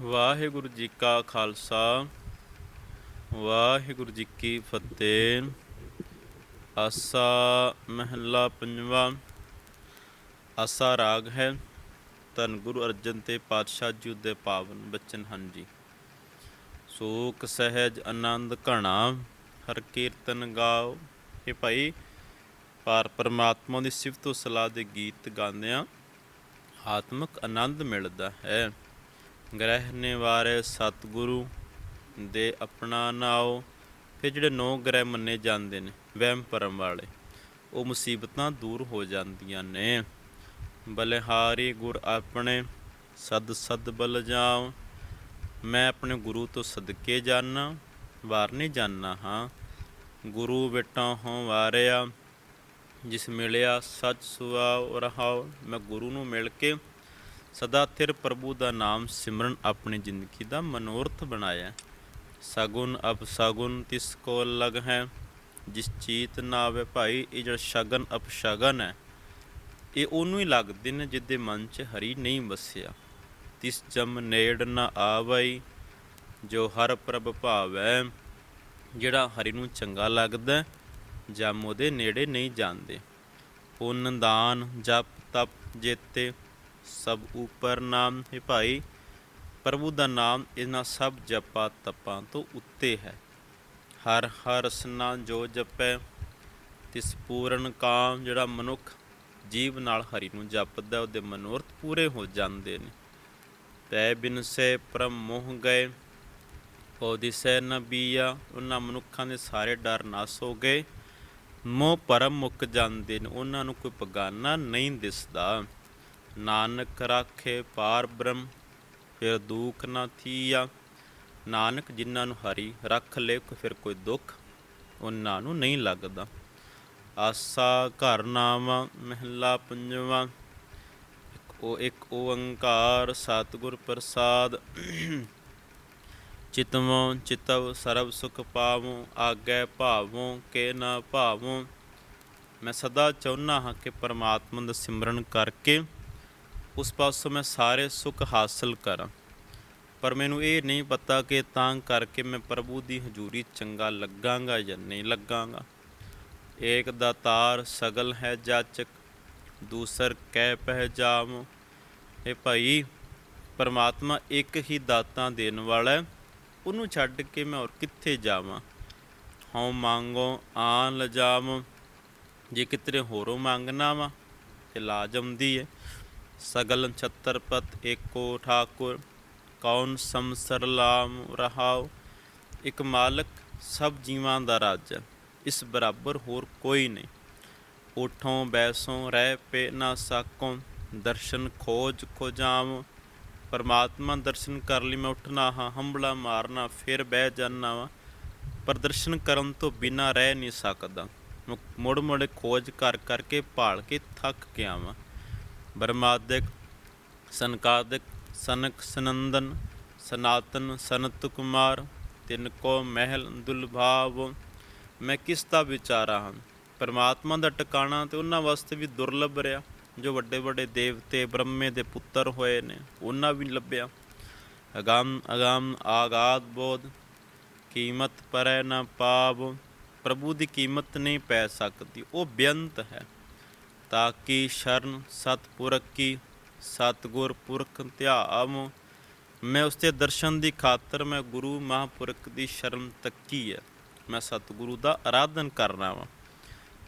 ਵਾਹਿਗੁਰੂ ਜੀ ਕਾ ਖਾਲਸਾ, ਵਾਹਿਗੁਰੂ ਜੀ ਕੀ ਫਤਿਹ। ਆਸਾ ਮਹਿਲਾ ਪੰਜਵਾ, ਆਸਾ ਰਾਗ ਹੈ। ਧੰਨ ਗੁਰੂ ਅਰਜਨ ਤੇ ਪਾਤਸ਼ਾਹ ਜੀ ਦੇ ਪਾਵਨ ਬਚਨ ਹਨ ਜੀ। ਸੋਕ ਸਹਿਜ ਆਨੰਦ ਘਣਾ, ਹਰ ਕੀਰਤਨ ਗਾਓ। ਇਹ ਭਾਈ ਪਰ ਪਰਮਾਤਮਾ ਦੀ ਸਿਫਤ ਸਲਾਹ ਦੇ ਗੀਤ ਗਾਉਂਦਿਆਂ ਆਤਮਿਕ ਆਨੰਦ ਮਿਲਦਾ ਹੈ। ਗ੍ਰਹਿ ਨਿਵਾਰੇ ਸਤਿਗੁਰੂ ਦੇ ਆਪਣਾ ਨਾਓ ਫਿਰ ਜਿਹੜੇ ਨੌ ਗ੍ਰਹਿ ਮੰਨੇ ਜਾਂਦੇ ਨੇ, ਵਹਿਮ ਭਰਮ ਵਾਲੇ, ਉਹ ਮੁਸੀਬਤਾਂ ਦੂਰ ਹੋ ਜਾਂਦੀਆਂ ਨੇ। ਬਲਿਹਾਰੀ ਗੁਰ ਆਪਣੇ ਸਦ ਸਦ ਬਲ ਜਾਉ, ਮੈਂ ਆਪਣੇ ਗੁਰੂ ਤੋਂ ਸਦਕੇ ਜਾਣਾ ਵਾਰਨੇ ਨਹੀਂ ਜਾਣਾ ਹਾਂ। ਗੁਰੂ ਬੇਟਾ ਹੋਂ ਵਾਰਿਆ, ਜਿਸ ਮਿਲਿਆ ਸੱਚ ਸੁਆਉ ਰਹਾਉ, ਮੈਂ ਗੁਰੂ ਨੂੰ ਮਿਲ ਕੇ ਸਦਾ ਥਿਰ ਪ੍ਰਭੂ ਦਾ ਨਾਮ ਸਿਮਰਨ ਆਪਣੀ ਜ਼ਿੰਦਗੀ ਦਾ ਮਨੋਰਥ ਬਣਾਇਆ। ਸਗੁਣ ਅਪ ਸਗੁਨ ਤਿਸ ਕੋ ਲਗ ਹੈ ਜਿਸ ਚੀਤ ਨਾ ਆਵੇ ਭਾਈ ਇਹ ਜਿਹੜਾ ਸ਼ਗਨ ਅਪ ਸ਼ਗਨ ਹੈ ਇਹ ਉਹਨੂੰ ਹੀ ਲੱਗਦੇ ਨੇ ਜਿੱਦੇ ਮਨ 'ਚ ਹਰੀ ਨਹੀਂ ਵਸਿਆ। ਤਿਸ ਜਮ ਨੇੜ ਨਾ ਆਵਈ ਜੋ ਹਰ ਪ੍ਰਭ ਭਾਵੈ ਜਿਹੜਾ ਹਰੀ ਨੂੰ ਚੰਗਾ ਲੱਗਦਾ ਹੈ, ਜਮ ਉਹਦੇ ਨੇੜੇ ਨਹੀਂ ਜਾਂਦੇ। ਪੁੰਨ ਦਾਨ ਜਪ ਤਪ ਜੇਤੇ ਸਭ ਉਪਰ ਨਾਮ ਹੈ ਭਾਈ, ਪ੍ਰਭੂ ਦਾ ਨਾਮ ਇਹਨਾਂ ਸਭ ਜਪਾ ਤਪਾਂ ਤੋਂ ਉੱਤੇ ਹੈ। ਹਰ ਹਰ ਰਸਨਾ ਜੋ ਜਪੈ, ਤਿਸ ਪੂਰਨ ਕਾਮ ਜਿਹੜਾ ਮਨੁੱਖ ਜੀਵ ਨਾਲ ਹਰੀ ਨੂੰ ਜਪਦਾ, ਉਹਦੇ ਮਨੋਰਥ ਪੂਰੇ ਹੋ ਜਾਂਦੇ ਨੇ। ਤੈ ਬਿਨ ਸੇ ਪਰਮ ਮੋਹ ਗਏ ਉਹ ਦਿਸੈ ਨਬੀਆ ਉਹਨਾਂ ਮਨੁੱਖਾਂ ਦੇ ਸਾਰੇ ਡਰ ਨਾਸ ਹੋ ਗਏ। ਮੋਹ ਪਰਮ ਮੁੱਕ ਜਾਂਦੇ ਨੇ, ਉਹਨਾਂ ਨੂੰ ਕੋਈ ਪਗਾਨਾ ਨਹੀਂ ਦਿਸਦਾ। ਨਾਨਕ ਰਾਖੇ ਪਾਰ ਬ੍ਰਹਮ, ਫਿਰ ਦੁੱਖ ਨਾ ਥੀਆ। ਨਾਨਕ ਜਿਨ੍ਹਾਂ ਨੂੰ ਹਰੀ, ਰੱਖ ਲੇ ਫਿਰ ਕੋਈ ਦੁੱਖ, ਉਹਨਾਂ ਨੂੰ ਨਹੀਂ ਲੱਗਦਾ। ਆਸਾ ਘਰ ਨਾਮ ਮਹਿਲਾ ਪੰਜਵਾ। ਇੱਕ ਉਹ, ਇੱਕ ਓੰਕਾਰ, ਸਤਿਗੁਰ ਪ੍ਰਸਾਦ। ਚਿਤਵੋਂ ਚਿਤਵ ਸਰਬ ਸੁਖ ਪਾਵੋ, ਆਗੈ ਭਾਵੋ ਕੇ ਨਾ ਭਾਵੋ। ਮੈਂ ਸਦਾ ਚਾਹੁੰਦਾ ਹਾਂ ਕਿ ਪਰਮਾਤਮਾ ਦਾ ਸਿਮਰਨ ਕਰਕੇ ਉਸ ਪਾਸੋਂ ਮੈਂ ਸਾਰੇ ਸੁੱਖ ਹਾਸਲ ਕਰਾਂ। ਪਰ ਮੈਨੂੰ ਇਹ ਨਹੀਂ ਪਤਾ ਕਿ ਤਾਂ ਕਰਕੇ ਮੈਂ ਪ੍ਰਭੂ ਦੀ ਹਜ਼ੂਰੀ ਚੰਗਾ ਲੱਗਾਂਗਾ ਜਾਂ ਨਹੀਂ ਲੱਗਾਂਗਾ। ਏਕ ਦਾਤਾਰ ਸਗਲ ਹੈ ਜਾਚਕ, ਦੂਸਰ ਕਹਿ ਪਹਿਜਾਮ ਇਹ ਭਾਈ, ਪਰਮਾਤਮਾ ਇੱਕ ਹੀ ਦਾਤਾਂ ਦੇਣ ਵਾਲਾ ਹੈ, ਉਹਨੂੰ ਛੱਡ ਕੇ ਮੈਂ ਹੋਰ ਕਿੱਥੇ ਜਾਵਾਂ? ਹਉ ਮੰਗੋ ਆਨ ਲਜਾਮ ਜੇ ਕਿਤਰੇ ਹੋਰੋਂ ਮੰਗਣਾ ਵਾ, ਤੇ ਲਾਜਮਦੀ ਹੈ। ਸਗਲ ਛਤਰਪਤ ਏਕੋ ਠਾਕੁਰ, ਕੌਣ ਸੰਸਰ ਲਾਮ ਰਹਾਉ? ਇੱਕ ਮਾਲਕ ਸਭ ਜੀਵਾਂ ਦਾ ਰਾਜਾ, ਇਸ ਬਰਾਬਰ ਹੋਰ ਕੋਈ ਨਹੀਂ। ਉਠੋਂ ਬੈਸੋਂ ਰਹਿ ਪੇ ਨਾ ਸਾਕੋਂ, ਦਰਸ਼ਨ ਖੋਜ ਖੋਜਾਮ ਪਰਮਾਤਮਾ ਦਰਸ਼ਨ ਕਰ ਲਈ ਮੈਂ ਉੱਠਣਾ ਹਾਂ ਹੰਬਲਾ ਮਾਰਨਾ ਫਿਰ ਬਹਿ ਜਾਣਾ ਵਾ। ਪਰ ਦਰਸ਼ਨ ਕਰਨ ਤੋਂ ਬਿਨਾ ਰਹਿ ਨਹੀਂ ਸਕਦਾ। ਮੁੜ ਮੁੜ ਖੋਜ ਕਰ ਕਰਕੇ ਭਾਲ ਕੇ ਥੱਕ ਗਿਆ ਵਾਂ। ਬਰਮਾਦਿਕ ਸੰਕਾਦਿਕ ਸਨਕ ਸਨੰਦਨ, ਸਨਾਤਨ, ਸਨਤ ਕੁਮਾਰ, ਤਿਨ ਕੋ ਮਹਿਲ ਦੁਲਭਾਵ ਮੈਂ ਕਿਸ ਦਾ ਵਿਚਾਰਾ ਹਾਂ? ਪਰਮਾਤਮਾ ਦਾ ਟਿਕਾਣਾ ਤੇ ਉਹਨਾਂ ਵਾਸਤੇ ਵੀ ਦੁਰਲਭ ਰਿਹਾ, ਜੋ ਵੱਡੇ ਵੱਡੇ ਦੇਵਤੇ, ਬ੍ਰਹਮੇ ਦੇ ਪੁੱਤਰ ਹੋਏ ਨੇ, ਉਹਨਾਂ ਵੀ ਲੱਭਿਆ। ਅਗੰਮ ਅਗੰਮ ਆਗਾਦ ਬੋਧ, ਕੀਮਤ ਪਰੈ ਨਾ ਪਾਵ। ਪ੍ਰਭੂ ਦੀ ਕੀਮਤ ਨਹੀਂ ਪੈ ਸਕਦੀ, ਉਹ ਬੇਅੰਤ ਹੈ। ਤਾਕੀ ਸ਼ਰਨ ਸਤਪੁਰਖ ਕੀ ਸਤਗੁਰ ਪੁਰਖ ਧਿਆਵ। ਮੈਂ ਉਸ ਦੇ ਦਰਸ਼ਨ ਦੀ ਖਾਤਰ ਮੈਂ ਗੁਰੂ ਮਹਾਂਪੁਰਖ ਦੀ ਸ਼ਰਨ ਤੱਕੀ ਹੈ। ਮੈਂ ਸਤਿਗੁਰੂ ਦਾ ਆਰਾਧਨ ਕਰਨਾ ਵਾਂ।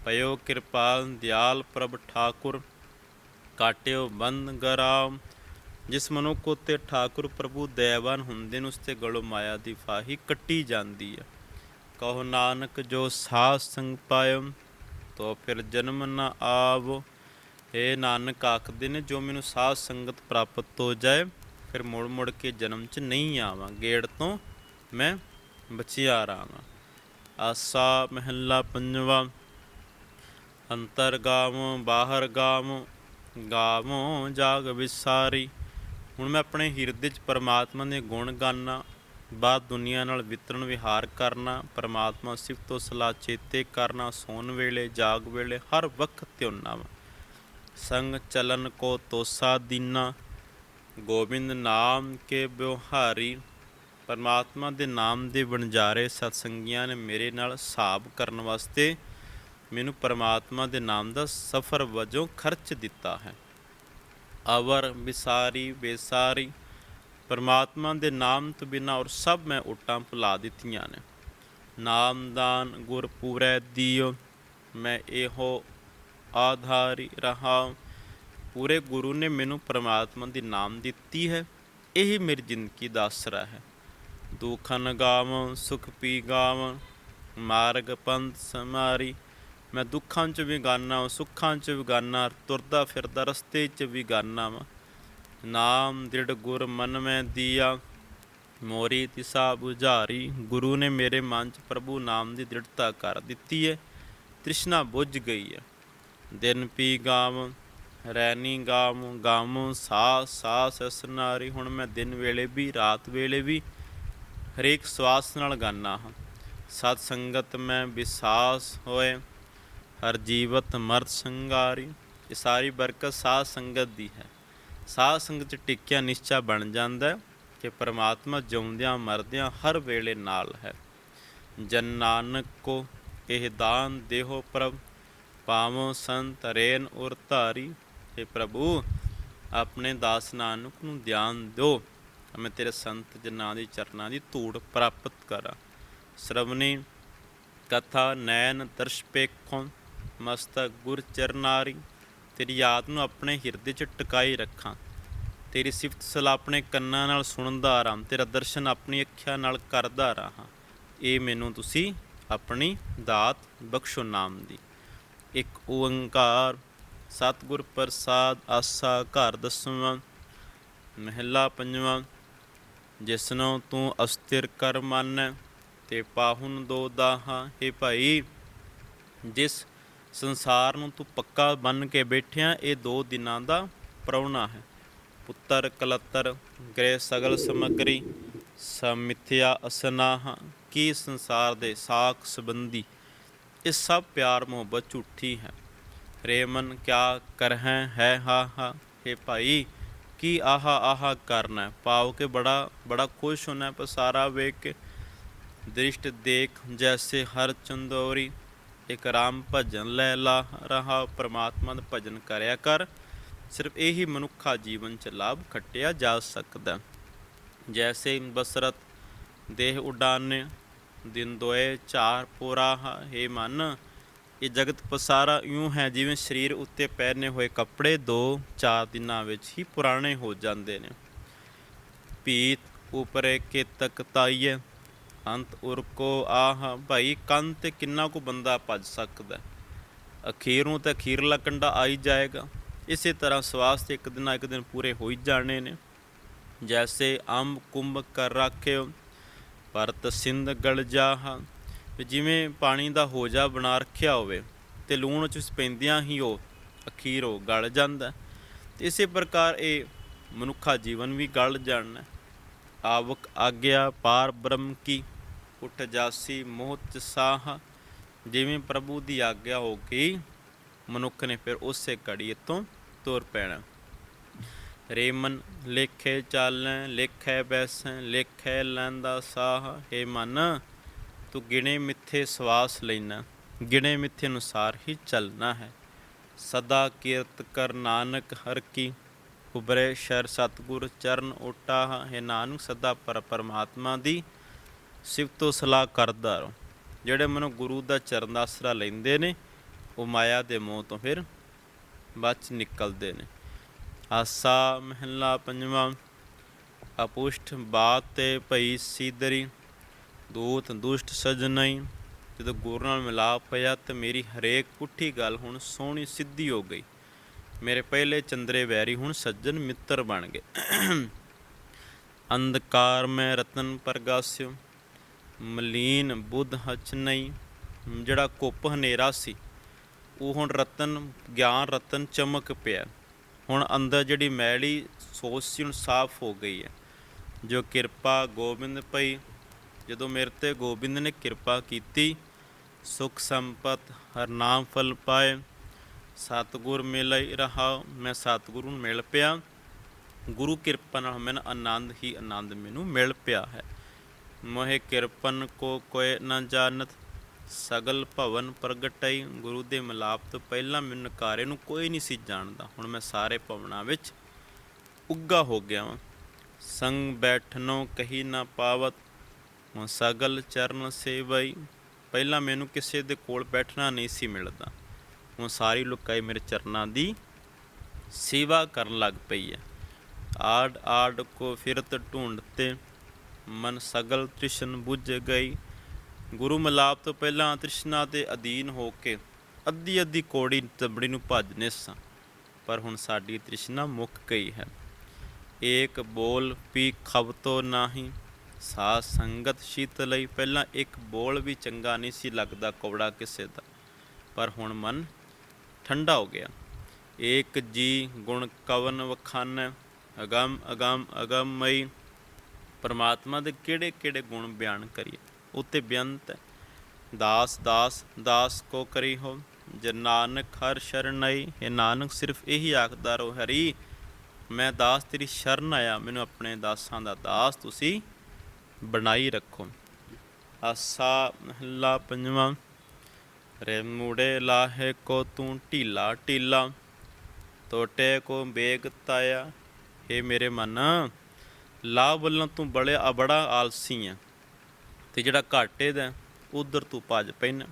ਪਇਓ ਕਿਰਪਾਲ ਦਿਆਲ ਪ੍ਰਭ ਠਾਕੁਰ, ਕਾਟਿਓ ਬੰਦ ਗਰਾਮ। ਜਿਸ ਮਨੁੱਖ ਉਤੇ ਠਾਕੁਰ ਪ੍ਰਭੂ ਦਇਆਵਾਨ ਹੁੰਦੇ ਨੇ ਉਸ ਤੇ ਗਲੋ ਮਾਇਆ ਦੀ ਫਾਹੀ ਕੱਟੀ ਜਾਂਦੀ ਹੈ। ਕਹੋ ਨਾਨਕ ਜੋ ਸਾਧ ਸੰਗ ਪਾਇਓ। ਤੋ ਫਿਰ ਜਨਮ ਨਾ ਆਵ। ਏ ਨਾਨਕ ਆਖਦੇ ਨੇ ਜੋ ਮੈਨੂੰ ਸਾਧ ਸੰਗਤ ਪ੍ਰਾਪਤ ਹੋ ਜਾਏ, ਫਿਰ ਮੁੜ ਮੁੜ ਕੇ ਜਨਮ ਚ ਨਹੀਂ ਆਵਾਂ। ਗੇੜ ਤੋਂ ਮੈਂ ਬਚਿਆ ਰਹਾਂਗਾ। ਆਸਾ ਮਹੱਲਾ ਪੰਜਵਾ। ਅੰਤਰ ਗਾਵੋਂ, ਬਾਹਰ ਗਾਵੋਂ ਗਾਵੋਂ ਜਾਗ ਵਿਸਾਰੀ। ਹੁਣ ਮੈਂ ਆਪਣੇ ਹਿਰਦੇ 'ਚ ਪਰਮਾਤਮਾ ਦੇ ਗੁਣ ਗਾਨਾ। ਬਾਤ ਦੁਨੀਆ ਨਾਲ ਵਿਤਰਨ ਵਿਹਾਰ ਕਰਨਾ, ਪਰਮਾਤਮਾ ਸਿਫਤੋ ਸਲਾਹ ਚੇਤੇ ਕਰਨਾ, ਸੌਣ ਵੇਲੇ, ਜਾਗ ਵੇਲੇ, ਹਰ ਵਕਤ ਧਿਆਨਾ ਵਾ। ਸੰਗ ਚਲਨ ਕੋ ਤੋਸਾ ਦੀਨਾ, ਗੋਬਿੰਦ ਨਾਮ ਕੇ ਬਿਵਹਾਰੀ ਪਰਮਾਤਮਾ ਦੇ ਨਾਮ ਦੇ ਵਣਜਾਰੇ ਸਤਸੰਗੀਆਂ ਨੇ ਮੇਰੇ ਨਾਲ ਹਿਸਾਬ ਕਰਨ ਵਾਸਤੇ ਮੈਨੂੰ ਪਰਮਾਤਮਾ ਦੇ ਨਾਮ ਦਾ ਸਫਰ ਵਜੋਂ ਖਰਚ ਦਿੱਤਾ ਹੈ। ਅਵਰ ਵਿਸਾਰੀ, ਬੇਸਾਰੀ ਪਰਮਾਤਮਾ ਦੇ ਨਾਮ ਤੋਂ ਬਿਨਾ ਔਰ ਸਭ ਮੈਂ ਉਟਾਂ ਭੁਲਾ ਦਿੱਤੀਆਂ ਨੇ। ਨਾਮਦਾਨ ਗੁਰ ਪੂਰੈ ਦਿਓ, ਮੈਂ ਇਹੋ ਆਧਾਰੀ ਰਹਾ ਪੂਰੇ ਗੁਰੂ ਨੇ ਮੈਨੂੰ ਪਰਮਾਤਮਾ ਦੀ ਨਾਮ ਦਿੱਤੀ ਹੈ, ਇਹੀ ਮੇਰੀ ਜ਼ਿੰਦਗੀ ਦਾ ਆਸਰਾ ਹੈ। ਦੁਖਨ ਗਾਵ, ਸੁਖ ਪੀ ਗਾਵ, ਮਾਰਗ ਪੰਥ ਸਮਾਰੀ ਮੈਂ ਦੁੱਖਾਂ 'ਚ ਵੀ ਗਾਨਾ ਸੁੱਖਾਂ 'ਚ ਵੀ ਗਾਨਾ ਤੁਰਦਾ ਫਿਰਦਾ ਰਸਤੇ 'ਚ ਵੀ ਗਾਨਾ ਵਾਂ। ਨਾਮ ਦ੍ਰਿੜ ਗੁਰ ਮਨ ਮੈਂ ਦੀਆ। ਮੋਰੀ ਤਿਸਾ 부ਝਾਰੀ ਗੁਰੂ ਨੇ ਮੇਰੇ ਮਨ 'ਚ ਪ੍ਰਭੂ ਨਾਮ ਦੀ ਦ੍ਰਿੜਤਾ ਕਰ ਦਿੱਤੀ ਹੈ ਤ੍ਰਿਸ਼ਨਾ ਬੁੱਝ ਗਈ ਹੈ ਦਿਨ ਪੀ ਗਾਮ ਰੈਨੀ ਗਾਮ ਗਾਮ ਸਾ ਸਾਸ ਅਸਨਾਰੀ ਹੁਣ ਮੈਂ ਦਿਨ ਵੇਲੇ ਵੀ, ਰਾਤ ਵੇਲੇ ਵੀ ਹਰੇਕ ਸਵਾਸ ਨਾਲ ਗਾਨਾ ਹਾਂ। ਸਤ ਸੰਗਤ ਮੈਂ ਵਿਸਾਸ ਹੋਏ, ਹਰ ਜੀਵਤ ਮਰਤ ਸੰਗਾਰੀ, ਇਹ ਸਾਰੀ ਬਰਕਤ ਸਾਧ ਸੰਗਤ ਦੀ ਹੈ। ਸਾਧ ਸੰਗਤ ਚ ਟਿਕਿਆ ਨਿਸ਼ਚਾ ਬਣ ਜਾਂਦਾ ਹੈ ਕਿ ਪ੍ਰਮਾਤਮਾ ਜਿਉਂਦਿਆਂ ਮਰਦਿਆਂ ਹਰ ਵੇਲੇ ਨਾਲ ਹੈ। ਜਨ ਨਾਨਕ ਕੋ ਇਹ ਦਾਨ ਦੇਹੋ ਪ੍ਰਭ, ਪਾਵੋ ਸੰਤ ਰੇਨ ਉਰ ਧਾਰੀ। हे ਪ੍ਰਭੂ, ਆਪਣੇ ਦਾਸ ਨਾਨਕ ਨੂੰ ਧਿਆਨ ਦਿਓ। ਮੈਂ ਤੇਰੇ ਸੰਤ ਜਨਾਂ ਦੀ ਚਰਨਾਂ ਦੀ ਧੂੜ ਪ੍ਰਾਪਤ ਕਰਾਂ। ਸ਼ਰਵਣੀ ਕਥਾ ਨੈਣ ਦਰਸ਼ ਪੇਖੋਂ ਮਸਤਕ ਗੁਰ ਚਰਨਾਰੀ। ਤੇਰੀ ਯਾਦ ਨੂੰ ਆਪਣੇ ਹਿਰਦੇ 'ਚ ਟਿਕਾਈ ਰੱਖਾਂ। ਤੇਰੀ ਸਿਫਤ ਸਲਾਹ ਆਪਣੇ ਕੰਨਾਂ ਨਾਲ ਸੁਣਦਾ ਰਹਾਂ। ਤੇਰਾ ਦਰਸ਼ਨ ਆਪਣੀ ਅੱਖਾਂ ਨਾਲ ਕਰਦਾ ਰਹਾਂ। ਇਹ ਮੈਨੂੰ ਤੁਸੀਂ ਆਪਣੀ ਦਾਤ ਬਖਸ਼ੋ ਨਾਮ ਦੀ। ਇੱਕ ਓੰਕਾਰ, ਸਤਿਗੁਰ ਪ੍ਰਸਾਦ ਆਸਾ ਘਰ ਦਸਵਾਂ, ਮਹਿਲਾ ਪੰਜਵਾਂ, ਜਿਸਨੋਂ ਤੂੰ ਅਸਥਿਰ ਕਰ ਮਨ, ਤੇ ਪਾਹੁਨ ਦੋ ਦਾਹਾਂ। हे ਭਾਈ, ਜਿਸ ਸੰਸਾਰ ਨੂੰ ਤੂੰ ਪੱਕਾ ਬੰਨ ਕੇ ਬੈਠਿਆ ਇਹ ਦੋ ਦਿਨਾਂ ਦਾ ਪ੍ਰਾਹੁਣਾ ਹੈ। ਪੁੱਤਰ ਕਲਤਰ ਗ੍ਰਹਿ ਸਗਲ ਸਮਗਰੀ ਸਮਿਥਿਆ ਅਸਨਾਹ ਕੀ ਸੰਸਾਰ ਦੇ ਸਾਖ ਸੰਬੰਧੀ? ਇਹ ਸਭ ਪਿਆਰ ਮੁਹੱਬਤ ਝੂਠੀ ਹੈ। ਰੇਮਨ ਕਿਆ ਕਰਹਿ ਹੈ? ਹਾ ਹਾ ਹੇ ਭਾਈ ਕੀ ਆਹਾ ਆਹਾ ਕਰਨਾ ਹੈ? ਪਾਉ ਕੇ ਬੜਾ ਬੜਾ ਖੁਸ਼ ਹੋਣਾ ਹੈ, ਪਰ ਸਾਰਾ ਵੇਖ ਕੇ ਦ੍ਰਿਸ਼ਟ ਦੇਖ ਜੈਸੇ ਹਰ ਚੰਦੋਰੀ ਇੱਕ ਰਾਮ ਭਜਨ ਲੈ ਲਾ ਰਹਾ, ਪ੍ਰਮਾਤਮਾ ਦਾ ਭਜਨ ਕਰਿਆ ਕਰ। ਸਿਰਫ ਇਹੀ ਮਨੁੱਖਾ ਜੀਵਨ ਚ ਲਾਭ ਖੱਟਿਆ ਜਾ ਸਕਦਾ। ਜੈਸੇ ਬਸਰਤ ਦੇਹ ਉਡਾਨੇ, ਦਿਨ ਦੋਏ ਚਾਰ ਪੋਰਾ ਹੈ ਮਨ। ਇਹ ਜਗਤ ਪਸਾਰਾ ਇਉਂ ਹੈ ਜਿਵੇਂ ਸਰੀਰ ਉੱਤੇ ਪਹਿਨੇ ਹੋਏ ਕੱਪੜੇ ਦੋ ਚਾਰ ਦਿਨਾਂ ਵਿੱਚ ਹੀ ਪੁਰਾਣੇ ਹੋ ਜਾਂਦੇ ਨੇ। ਪੀਤ ਉਪਰੇ ਕੇ ਤਕ ਤਾਈਏ ਅੰਤ ਉਰ ਕੋ ਆਹ, ਭਾਈ ਕੰਨ ਤੇ ਕਿੰਨਾ ਕੁ ਬੰਦਾ ਭੱਜ ਸਕਦਾ? ਅਖੀਰ ਨੂੰ ਤਾਂ ਅਖੀਰਲਾ ਕੰਡਾ ਆ ਹੀ ਜਾਏਗਾ। ਇਸੇ ਤਰ੍ਹਾਂ ਸਵਾਸ ਤੇ ਇੱਕ ਦਿਨ ਨਾ ਇੱਕ ਦਿਨ ਪੂਰੇ ਹੋ ਹੀ ਜਾਣੇ ਨੇ। ਜੈਸੇ ਅੰਬ ਕੁੰਭ ਕਰ ਰੱਖਿਓ, ਪਰਤ ਸਿੰਧ ਗਲ ਜਾਹ। ਵੀ ਜਿਵੇਂ ਪਾਣੀ ਦਾ ਹੋਜਾ ਬਣਾ ਰੱਖਿਆ ਹੋਵੇ, ਤੇ ਲੂਣ ਚ ਪੈਂਦਿਆਂ ਹੀ ਉਹ ਅਖੀਰ ਉਹ ਗਲ ਜਾਂਦਾ। ਇਸੇ ਪ੍ਰਕਾਰ ਇਹ ਮਨੁੱਖਾ ਜੀਵਨ ਵੀ ਗਲ ਜਾਣਾ। ਆਵਕ ਆਗਿਆ ਪਾਰ ਬ੍ਰਹਮ ਕੀ। ਉਠ ਜਾਸੀ ਮੋਹਤ ਸਾਹ, ਜਿਵੇਂ ਪ੍ਰਭੂ ਦੀ ਆਗਿਆ ਹੋ ਗਈ ਮਨੁੱਖ ਨੇ ਫਿਰ ਉਸੇ ਘੜੀ ਤੋਂ ਤੁਰ ਪੈਣਾ। ਰੇ ਮਨ ਲੇਖੇ ਚਾਲੈ, ਲੇਖੈ ਬੈਸੈ, ਲੇਖੈ ਲੈਂਦਾ ਸਾਹ, ਹੈ ਮਨ, ਤੂੰ ਗਿਣੇ ਮਿੱਥੇ ਸਵਾਸ ਲੈਣਾ, ਗਿਣੇ ਮਿੱਥੇ ਅਨੁਸਾਰ ਹੀ ਚੱਲਣਾ ਹੈ। ਸਦਾ ਕੀਰਤ ਕਰ ਨਾਨਕ ਹਰ ਕੀ ਉਬਰੇ ਸ਼ਰ ਸਤਗੁਰ ਚਰਨ ਓਟਾ, ਹੈ ਨਾਨਕ ਸਦਾ ਪਰ ਪਰਮਾਤਮਾ ਦੀ ਸਿਫਤੋ ਸਲਾਹ ਕਰਦਾ ਰਹੋ। ਜਿਹੜੇ ਮਨੁ ਗੁਰੂ ਦਾ ਚਰਨ ਦਾ ਆਸਰਾ ਲੈਂਦੇ ਨੇ, ਉਹ ਮਾਇਆ ਦੇ ਮੋਹ ਤੋਂ ਫਿਰ ਬਚ ਨਿਕਲਦੇ ਨੇ। ਆਸਾ ਮਹਿਲਾ ਪੰਜਵਾਂ, ਅਪੁਸ਼ਟ ਬਾਤ ਤੇ ਭਈ ਸੀਦਰੀ, ਦੂਤ ਦੁਸ਼ਟ ਸਜਣਈ ਜਦੋਂ ਗੁਰੂ ਨਾਲ ਮਿਲਾਪ ਹੋਇਆ ਤੇ ਮੇਰੀ ਹਰੇਕ ਪੁੱਠੀ ਗੱਲ ਹੁਣ ਸੋਹਣੀ ਸਿੱਧੀ ਹੋ ਗਈ। ਮੇਰੇ ਪਹਿਲੇ ਚੰਦਰੇ ਵੈਰੀ ਹੁਣ ਸੱਜਣ ਮਿੱਤਰ ਬਣ ਗਏ। ਅੰਧਕਾਰ ਮੈਂ ਰਤਨ ਪ੍ਰਗਾਸਿਓ ਮਲੀਨ ਬੁੱਧ ਹਚਨਈ ਜਿਹੜਾ ਕੁੱਪ ਹਨੇਰਾ ਸੀ, ਉਹ ਹੁਣ ਰਤਨ, ਗਿਆਨ ਰਤਨ ਚਮਕ ਪਿਆ। ਹੁਣ ਅੰਦਰ ਜਿਹੜੀ ਮੈਲੀ ਸੋਚ ਸੀ, ਹੁਣ ਸਾਫ਼ ਹੋ ਗਈ ਹੈ। ਜੋ ਕਿਰਪਾ ਗੋਬਿੰਦ ਪਈ, ਜਦੋਂ ਮੇਰੇ ਤੇ ਗੋਬਿੰਦ ਨੇ ਕਿਰਪਾ ਕੀਤੀ, ਸੁਖ ਸੰਪਤ ਹਰ ਨਾਮ ਫਲ ਪਾਏ। ਸਤਿਗੁਰ ਮਿਲਈ ਰਹਾ, ਮੈਂ ਸਤਿਗੁਰੂ ਨੂੰ ਮਿਲ ਪਿਆ। ਗੁਰੂ ਕਿਰਪਾ ਨਾਲ ਮੈਨੂੰ ਆਨੰਦ ਹੀ ਆਨੰਦ ਮੈਨੂੰ ਮਿਲ ਪਿਆ ਹੈ। ਮੋਹਿ ਕਿਰਪਨ ਕੋ ਕੋਇ ਨ ਜਾਣਤ, ਸਗਲ ਭਵਨ ਪ੍ਰਗਟਈ। ਗੁਰੂ ਦੇ ਮਿਲਾਪ ਤੋਂ ਪਹਿਲਾਂ ਮੈਨੂੰ ਨਕਾਰੇ ਨੂੰ ਕੋਈ ਨਹੀਂ ਸੀ ਜਾਣਦਾ। ਹੁਣ ਮੈਂ ਸਾਰੇ ਭਵਨਾਂ ਵਿੱਚ ਉੱਗਾ ਹੋ ਗਿਆ ਵਾਂ। ਸੰਗ ਬੈਠਨੋ ਕਹੀ ਨਾ ਪਾਵਤ, ਹੁਣ ਸਗਲ ਚਰਨ ਸੇਵਈ। ਪਹਿਲਾਂ ਮੈਨੂੰ ਕਿਸੇ ਦੇ ਕੋਲ ਬੈਠਣਾ ਨਹੀਂ ਸੀ ਮਿਲਦਾ। ਹੁਣ ਸਾਰੀ ਲੁਕਾਈ ਮੇਰੇ ਚਰਨਾਂ ਦੀ ਸੇਵਾ ਕਰਨ ਲੱਗ ਪਈ ਹੈ। ਆੜ ਆੜ ਕੋ ਫਿਰਤ ਢੂੰਡਤੇ ਮਨ ਸਗਲ ਤ੍ਰਿਸ਼ਨ ਬੁੱਝ ਗਈ। ਗੁਰੂ ਮਿਲਾਪ ਤੋਂ ਪਹਿਲਾਂ ਤ੍ਰਿਸ਼ਨਾ ਦੇ ਅਧੀਨ ਹੋ ਕੇ ਅੱਧੀ ਅੱਧੀ ਕੋੜੀ ਤਬੜੀ ਨੂੰ ਭਜਨੇ ਸਾਂ ਪਰ ਹੁਣ ਸਾਡੀ ਤ੍ਰਿਸ਼ਨਾ ਮੁੱਕ ਗਈ ਹੈ। ਏਕ ਬੋਲ ਪੀ ਖਬਤੋ ਨਾਹੀ। ਸਾ ਸੰਗਤ ਸ਼ੀਤ ਲਈ ਪਹਿਲਾਂ ਇੱਕ ਬੋਲ ਵੀ ਚੰਗਾ ਨਹੀਂ ਸੀ ਲੱਗਦਾ ਕੌੜਾ ਕਿਸੇ ਦਾ। ਪਰ ਹੁਣ ਮਨ ਠੰਡਾ ਹੋ ਗਿਆ। ਏਕ ਜੀ ਗੁਣ ਕਵਨ ਵਖਾਨ। ਅਗਮ ਅਗਮ ਅਗਮ ਮਈ। ਪਰਮਾਤਮਾ ਦੇ ਕਿਹੜੇ ਕਿਹੜੇ ਗੁਣ ਬਿਆਨ ਕਰੀਏ? ਉਤੇ ਬੇਅੰਤ ਹੈ। ਦਾਸ ਦਾਸ ਦਾਸ ਕੋ ਕਰੀ ਹੋ। ਜੇ ਨਾਨਕ ਹਰ ਸ਼ਰਣਈ ਇਹ ਨਾਨਕ ਸਿਰਫ ਇਹੀ ਆਖਦਾ ਰੋ ਹਰੀ, ਮੈਂ ਦਾਸ ਤੇਰੀ ਸ਼ਰਨ ਆਇਆ, ਮੈਨੂੰ ਆਪਣੇ ਦਾਸਾਂ ਦਾ ਦਾਸ ਤੁਸੀਂ ਬਣਾਈ ਰੱਖੋ। ਆਸਾ ਮਹੱਲਾ ਪੰਜਵਾਂ, ਰੇ ਮੂੜੇ ਲਾਹੇ ਕੋ ਤੂੰ ਢੀਲਾ ਢੀਲਾ ਟੋਟੇ ਕੋ ਬੇਗ ਤਾਇਆ ਏ ਮੇਰੇ ਮਨ ਲਾਭ ਵੱਲੋਂ ਤੂੰ ਬੜੇ ਆ ਬੜਾ ਆਲਸੀ ਆ ਤੇ ਜਿਹੜਾ ਘਾਟੇ ਦਾ, ਉਧਰ ਤੂੰ ਭੱਜ ਪੈਣਾ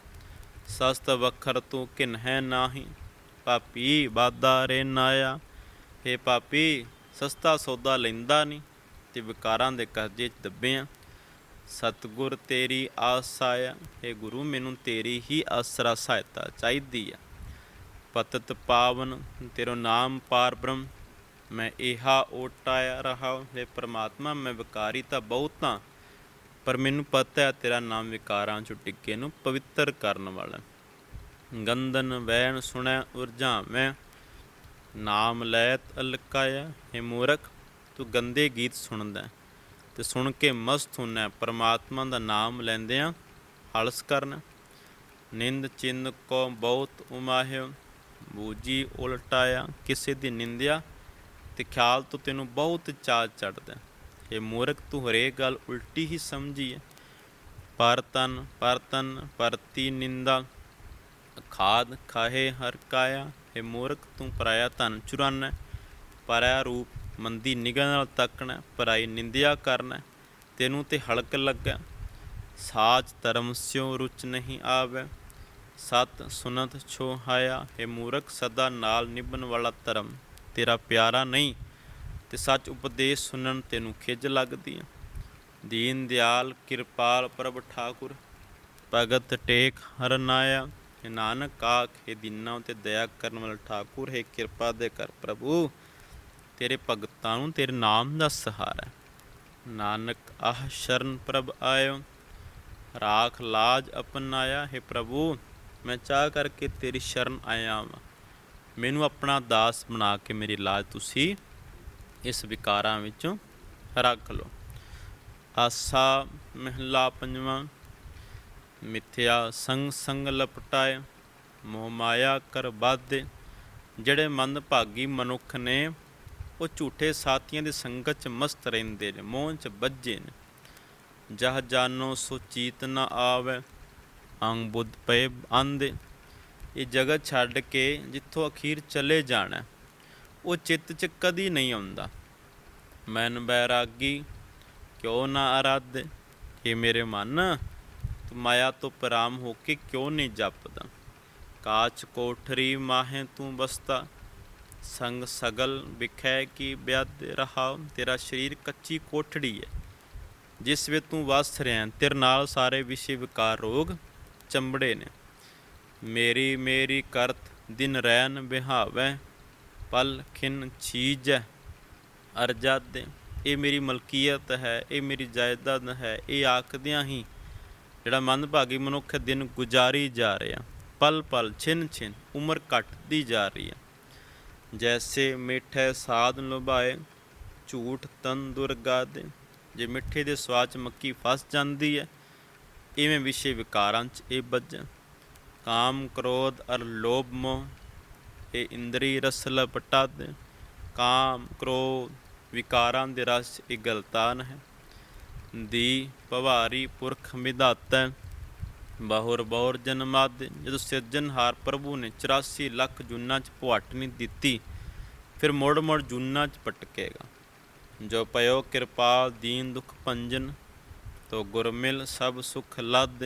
ਸਸਤ ਵਖਰ ਤੂੰ ਕਿਨ ਹੈ ਨਾਹੀ ਪਾਪੀ ਬਾਦਾ ਰੇ ਨਾਇਆ ਏ ਪਾਪੀ ਸਸਤਾ ਸੌਦਾ ਲੈਂਦਾ ਨਹੀਂ ਤੇ ਵਿਕਾਰਾਂ ਦੇ ਕਰਜ਼ੇ 'ਚ ਦੱਬੇ ਆ ਸਤਗੁਰ ਤੇਰੀ ਆਸਾਇਆ ਏ ਗੁਰੂ, ਮੈਨੂੰ ਤੇਰੀ ਹੀ ਆਸਰਾ ਸਹਾਇਤਾ ਚਾਹੀਦੀ ਆ। ਪਤਤ ਪਾਵਨ, ਤੇਰਾ ਨਾਮ ਪਾਰ ਬ੍ਰਹਮ ਮੈਂ ਇਹਾ ਓਟਾਇਆ ਰਹਾ ਵੇ ਪ੍ਰਮਾਤਮਾ, ਮੈਂ ਵਿਕਾਰੀ ਤਾਂ ਬਹੁਤ ਹਾਂ, ਪਰ ਮੈਨੂੰ ਪਤਾ ਹੈ ਤੇਰਾ ਨਾਮ ਵਿਕਾਰਾਂ ਚੋਂ ਟਿੱਕੇ ਨੂੰ ਪਵਿੱਤਰ ਕਰਨ ਵਾਲਾ ਗੰਦਨ ਵੈਣ ਸੁਣੈ ਉਰਜਾਵੇਂ ਨਾਮ ਲੈਤ ਅਲਕਾਇਆ, ਹੇ ਮੂਰਖ, ਤੂੰ ਗੰਦੇ ਗੀਤ ਸੁਣਦਾ ਹੈ, ਤੇ ਸੁਣ ਕੇ ਮਸਤ ਹੁੰਨਾ ਪਰਮਾਤਮਾ ਦਾ ਨਾਮ ਲੈਂਦਿਆਂ ਹਲਸ ਕਰਨਾ। ਨਿੰਦ ਚਿੰਨ ਕੋ ਬਹੁਤ ਉਮਾਹਿਓ ਬੂਜੀ ਉਲਟਾਇਆ, ਕਿਸੇ ਦੀ ਨਿੰਦਿਆ ਤੇ ਖਿਆਲ ਤੋਂ ਤੈਨੂੰ ਬਹੁਤ ਚਾਅ ਚੜਦਾ ਇਹ ਮੂਰਖ, ਤੂੰ ਹਰੇਕ ਗੱਲ ਉਲਟੀ ਹੀ ਸਮਝੀ ਹੈ। ਪਰਤਨ ਪਰਤਨ, ਪਰਤੀ ਨਿੰਦਾ ਖਾਦ ਖਾਹੇ ਹਰ ਕਾਇਆ। ਇਹ ਮੂਰਖ, ਤੂੰ ਪਰਾਇਆ ਧਨ ਚੁਰਾਨਾ ਪਰਾਇਆ ਰੂਪ ਮੰਦੀ ਨਿਗਾਹ ਨਾਲ ਤੱਕਣਾ ਪਰਾਈ ਨਿੰਦਿਆ ਕਰਨਾ ਤੈਨੂੰ ਤੇ ਹਲਕ ਲੱਗਾ ਸਾਜ ਧਰਮ ਸਿਉ ਰੁਚ ਨਹੀਂ ਆਵੇ। ਸਤ ਸੁਨਤ ਛੋਹਾਇਆ। ਇਹ ਮੂਰਖ, ਸਦਾ ਨਾਲ ਨਿਭਣ ਵਾਲਾ ਧਰਮ। ਤੇਰਾ ਪਿਆਰਾ ਨਹੀਂ ਤੇ ਸੱਚ ਉਪਦੇਸ਼ ਸੁਣਨ ਤੈਨੂੰ ਖਿਜ ਲੱਗਦੀ ਹੈ ਦੀਨ ਦਿਆਲ, ਕਿਰਪਾਲ ਪ੍ਰਭ ਠਾਕੁਰ, ਭਗਤ ਟੇਕ ਹਰਨਾਇਆ ਇਹ ਨਾਨਕ ਆਖੇ ਦੀਨਾਂ ਉਤੇ ਦਇਆ ਕਰਨ ਵਾਲਾ ਠਾਕੁਰ, ਹੈ ਕਿਰਪਾ ਦੇ ਕਰ ਪ੍ਰਭੂ। ਤੇਰੇ ਭਗਤਾਂ ਨੂੰ ਤੇਰੇ ਨਾਮ ਦਾ ਸਹਾਰਾ। ਨਾਨਕ ਆਹ ਸ਼ਰਨ ਪ੍ਰਭ ਆਇਓ। ਰਾਖ ਲਾਜ ਅਪਨਾਇਆ। ਹੈ ਪ੍ਰਭੂ, ਮੈਂ ਚਾਹ ਕਰਕੇ ਤੇਰੀ ਸ਼ਰਨ ਆਇਆ ਵਾਂ। ਮੈਨੂੰ ਆਪਣਾ ਦਾਸ ਬਣਾ ਕੇ ਮੇਰੀ ਲਾਜ ਤੁਸੀਂ ਇਸ ਵਿਕਾਰਾਂ ਵਿੱਚੋਂ ਰੱਖ ਲਓ। ਆਸਾ ਮਹਿਲਾ ਪੰਜਵਾਂ, ਮਿਥਿਆ ਸੰਗ ਸੰਗ ਲਪਟਾਏ ਮੋਹ ਮਾਇਆ ਕਰ ਬਾਧੇ। ਜਿਹੜੇ ਮੰਦ ਭਾਗੀ ਮਨੁੱਖ ਨੇ, ਉਹ ਝੂਠੇ ਸਾਥੀਆਂ ਦੀ ਸੰਗਤ 'ਚ ਮਸਤ ਰਹਿੰਦੇ ਨੇ, ਮੋਹ 'ਚ ਬੱਝੇ ਨੇ। ਜਹ ਜਾਨੋ ਸੋ ਚੀਤ ਨ ਆਵੇ, ਅੰਗ ਬੁੱਧ ਪਏ ਆਂਦੇ। ਇਹ ਜਗਤ ਛੱਡ ਕੇ ਜਿੱਥੋਂ ਅਖੀਰ ਚਲੇ ਜਾਣਾ ਉਹ ਚਿੱਤ 'ਚ ਕਦੀ ਨਹੀਂ ਆਉਂਦਾ। ਮਨ ਬੈਰਾਗੀ, ਕਿਉਂ ਨਾ ਅਰਾਧੇ ਇਹ ਮੇਰੇ ਮਨ, ਤੂੰ ਮਾਇਆ ਤੋਂ ਪਰਾਮ ਹੋ ਕੇ ਕਿਉਂ ਨਹੀਂ ਜਪਦਾ? ਕਾਚ ਕੋਠਰੀ ਮਾਹੇ ਤੂੰ ਬਸਤਾ, ਸੰਗ ਸਗਲ ਵਿਖੈ ਕੀ ਬਿਆਦ ਰਹਾ? ਤੇਰਾ ਸਰੀਰ ਕੱਚੀ ਕੋਠੜੀ ਹੈ, ਜਿਸ ਵਿੱਚ ਤੂੰ ਵਸ ਰਿਹਾ। ਤੇਰੇ ਨਾਲ ਸਾਰੇ ਵਿਸ਼ੇ ਵਿਕਾਰ ਰੋਗ ਚੰਬੜੇ ਨੇ। ਮੇਰੀ ਮੇਰੀ ਕਰਤ ਦਿਨ ਰੈਨ ਬਿਹਾਵੈ ਪਲ ਖਿਨ ਚੀਜ ਅਰਜਾਦੇ ਇਹ ਮੇਰੀ ਮਲਕੀਅਤ ਹੈ, ਇਹ ਮੇਰੀ ਜਾਇਦਾਦ ਹੈ, ਇਹ ਆਖਦਿਆਂ ਹੀ ਜਿਹੜਾ ਮੰਦਭਾਗੀ ਮਨੁੱਖ ਦਿਨ ਗੁਜ਼ਾਰੀ ਜਾ ਰਿਹਾ, ਪਲ ਪਲ, ਛਿਨ ਛਿਨ, ਉਮਰ ਘਟਦੀ ਜਾ ਰਹੀ ਹੈ। ਜੈਸੇ ਮਿੱਠੇ ਸਾਧ ਲੁਭਾਏ, ਝੂਠ ਤਨ ਦੁਰਗਾ ਦੇ। ਜੇ ਮਿੱਠੇ ਦੇ ਸਵਾਦ ਚ ਮੱਕੀ ਫਸ ਜਾਂਦੀ ਹੈ, ਇਵੇਂ ਵਿਸ਼ੇ ਵਿਕਾਰਾਂ ਚ ਇਹ ਵੱਜਣ ਕਾਮ ਕ੍ਰੋਧ ਅਰ ਲੋਭ ਮੋਹ, ਇਹ ਇੰਦਰੀ ਰਸ ਲਪਟਾਦੇ, ਕਾਮ ਕ੍ਰੋਧ ਵਿਕਾਰਾਂ ਦੇ ਰਸ ਇਹ ਗਲਤਾਨ ਹੈ। ਦੀ ਭਵਾਰੀ ਪੁਰਖ ਵਿਧਾਤੈ ਬਾਹੁਰ ਬੌਰ ਜਨਮਾਦ ਜਦੋਂ ਸਿਰਜਣਹਾਰ ਪ੍ਰਭੂ ਨੇ 84 ਲੱਖ ਜੁਨਾ ਚ ਭਵਾਟਣੀ ਦਿੱਤੀ, ਫਿਰ ਮੋੜ ਮੋੜ ਜੁਨਾ ਚ ਪਟਕੇਗਾ। ਜੋ ਪਇਓ ਕਿਰਪਾਲ ਦੀਨ ਦੁਖ ਭੰਜਨ, ਤੋ ਗੁਰਮਿਲ ਸਭ ਸੁਖ ਲੱਦ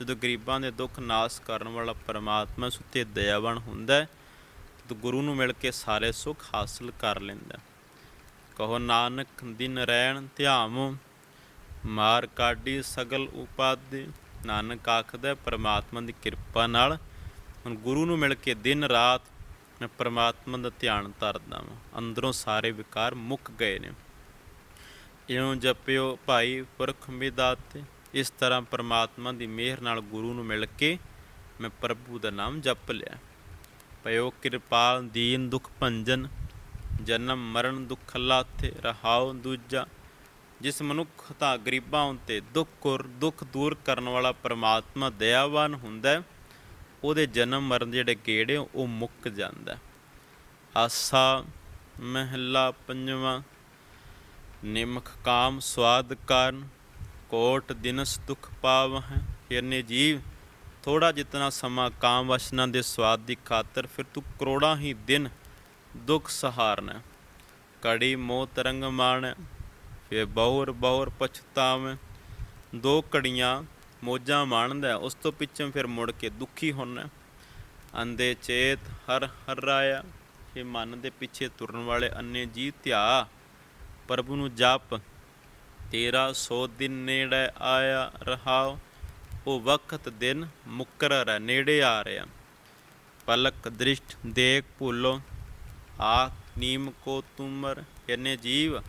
ਜਦੋਂ ਗਰੀਬਾਂ ਦੇ ਦੁੱਖ ਨਾਸ ਕਰਨ ਵਾਲਾ ਪਰਮਾਤਮਾ ਸੁੱਤੇ ਦਇਆਵਾਨ ਹੁੰਦਾ ਹੈ, ਤਦੋਂ ਗੁਰੂ ਨੂੰ ਮਿਲ ਕੇ ਸਾਰੇ ਸੁੱਖ ਹਾਸਲ ਕਰ ਲੈਂਦਾ ਕਹੋ ਨਾਨਕ ਦਿਨ ਰਹਿਣ ਧਿਆਵੋ ਮਾਰ ਕਾਢੀ ਸਗਲ ਉਪਾਦੇ ਨਾਨਕ ਆਖਦਾ ਪਰਮਾਤਮਾ ਦੀ ਕਿਰਪਾ ਨਾਲ ਹੁਣ ਗੁਰੂ ਨੂੰ ਮਿਲ ਕੇ ਦਿਨ ਰਾਤ ਮੈਂ ਪਰਮਾਤਮਾ ਦਾ ਧਿਆਨ ਧਰਦਾ ਹਾਂ ਅੰਦਰੋਂ ਸਾਰੇ ਵਿਕਾਰ ਮੁੱਕ ਗਏ ਨੇ। ਇਉਂ ਜਪਿਓ ਭਾਈ ਪੁਰਖ ਮਿਦਾਤੇ ਇਸ ਤਰ੍ਹਾਂ ਪਰਮਾਤਮਾ ਦੀ ਮਿਹਰ ਨਾਲ ਗੁਰੂ ਨੂੰ ਮਿਲ ਕੇ ਮੈਂ ਪ੍ਰਭੂ ਦਾ ਨਾਮ ਜਪ ਲਿਆ। ਪਇਓ ਕਿਰਪਾਲ, ਦੀਨ ਦੁਖ ਭੰਜਨ, ਜਨਮ ਮਰਨ ਦੁਖ ਲਾਥੇ, ਰਹਾਉ ਦੂਜਾ। ਜਿਸ ਮਨੁੱਖ ਤਾਂ ਗਰੀਬਾਂ ਉਤੇ ਦੁੱਖ ਔਰ ਦੁੱਖ ਦੂਰ ਕਰਨ ਵਾਲਾ ਪਰਮਾਤਮਾ ਦਇਆਵਾਨ ਹੁੰਦਾ ਹੈ, ਉਹਦੇ ਜਨਮ ਮਰਨ ਜਿਹੜੇ ਗੇੜੇ ਉਹ ਮੁੱਕ ਜਾਂਦਾ ਆਸਾ ਮਹਿਲਾ ਪੰਜਵਾਂ, ਨਿਮਖ ਕਾਮ ਸਵਾਦ ਕਾਰਨ ਕੋਟ ਦਿਨਸ ਦੁਖ ਪਾਵ ਹੈ ਜੀਵ ਥੋੜਾ ਜਿਤਨਾ ਸਮਾਂ ਕਾਮ ਵਸ਼ਨਾਂ ਦੇ ਸਵਾਦ ਦੀ ਖਾਤਰ, ਫਿਰ ਤੂੰ ਕਰੋੜਾਂ ਹੀ ਦਿਨ ਦੁੱਖ ਸਹਾਰਨਾ। ਕੜੀ ਮੋਹ ਤਰੰਗ ਮਾਣ, ਫਿਰ ਬਹੁਰ ਬਹੁਰ ਪਛਤਾਵੇਂ। ਦੋ ਕੜੀਆਂ ਮੋਜਾਂ ਮਾਣਦਾ, ਉਸ ਤੋਂ ਪਿੱਛੇ ਫਿਰ ਮੁੜ ਕੇ ਦੁਖੀ ਹੋਣਾ ਅੰਦੇ ਚੇਤ ਹਰ ਹਰ ਰਾਇਆ ਇਹ ਮਨ ਦੇ ਪਿੱਛੇ ਤੁਰਨ ਵਾਲੇ ਅੰਨੇ ਜੀ ਧਿਆ। ਪ੍ਰਭੂ ਨੂੰ ਜਪ ਤੇਰਾ ਸੌ ਦਿਨ ਨੇੜੇ ਆਇਆ ਰਹਾਓ ਉਹ ਵਕਤ ਦਿਨ ਮੁਕਰਰ ਹੈ ਨੇੜੇ ਆ ਰਿਹਾ। ਪਲਕ ਦ੍ਰਿਸ਼ਟ ਦੇਖ ਭੁੱਲੋ, ਆਖ ਨੀਮ ਕੋ ਤੁਮਰ ਇਹਨੇ ਜੀਵ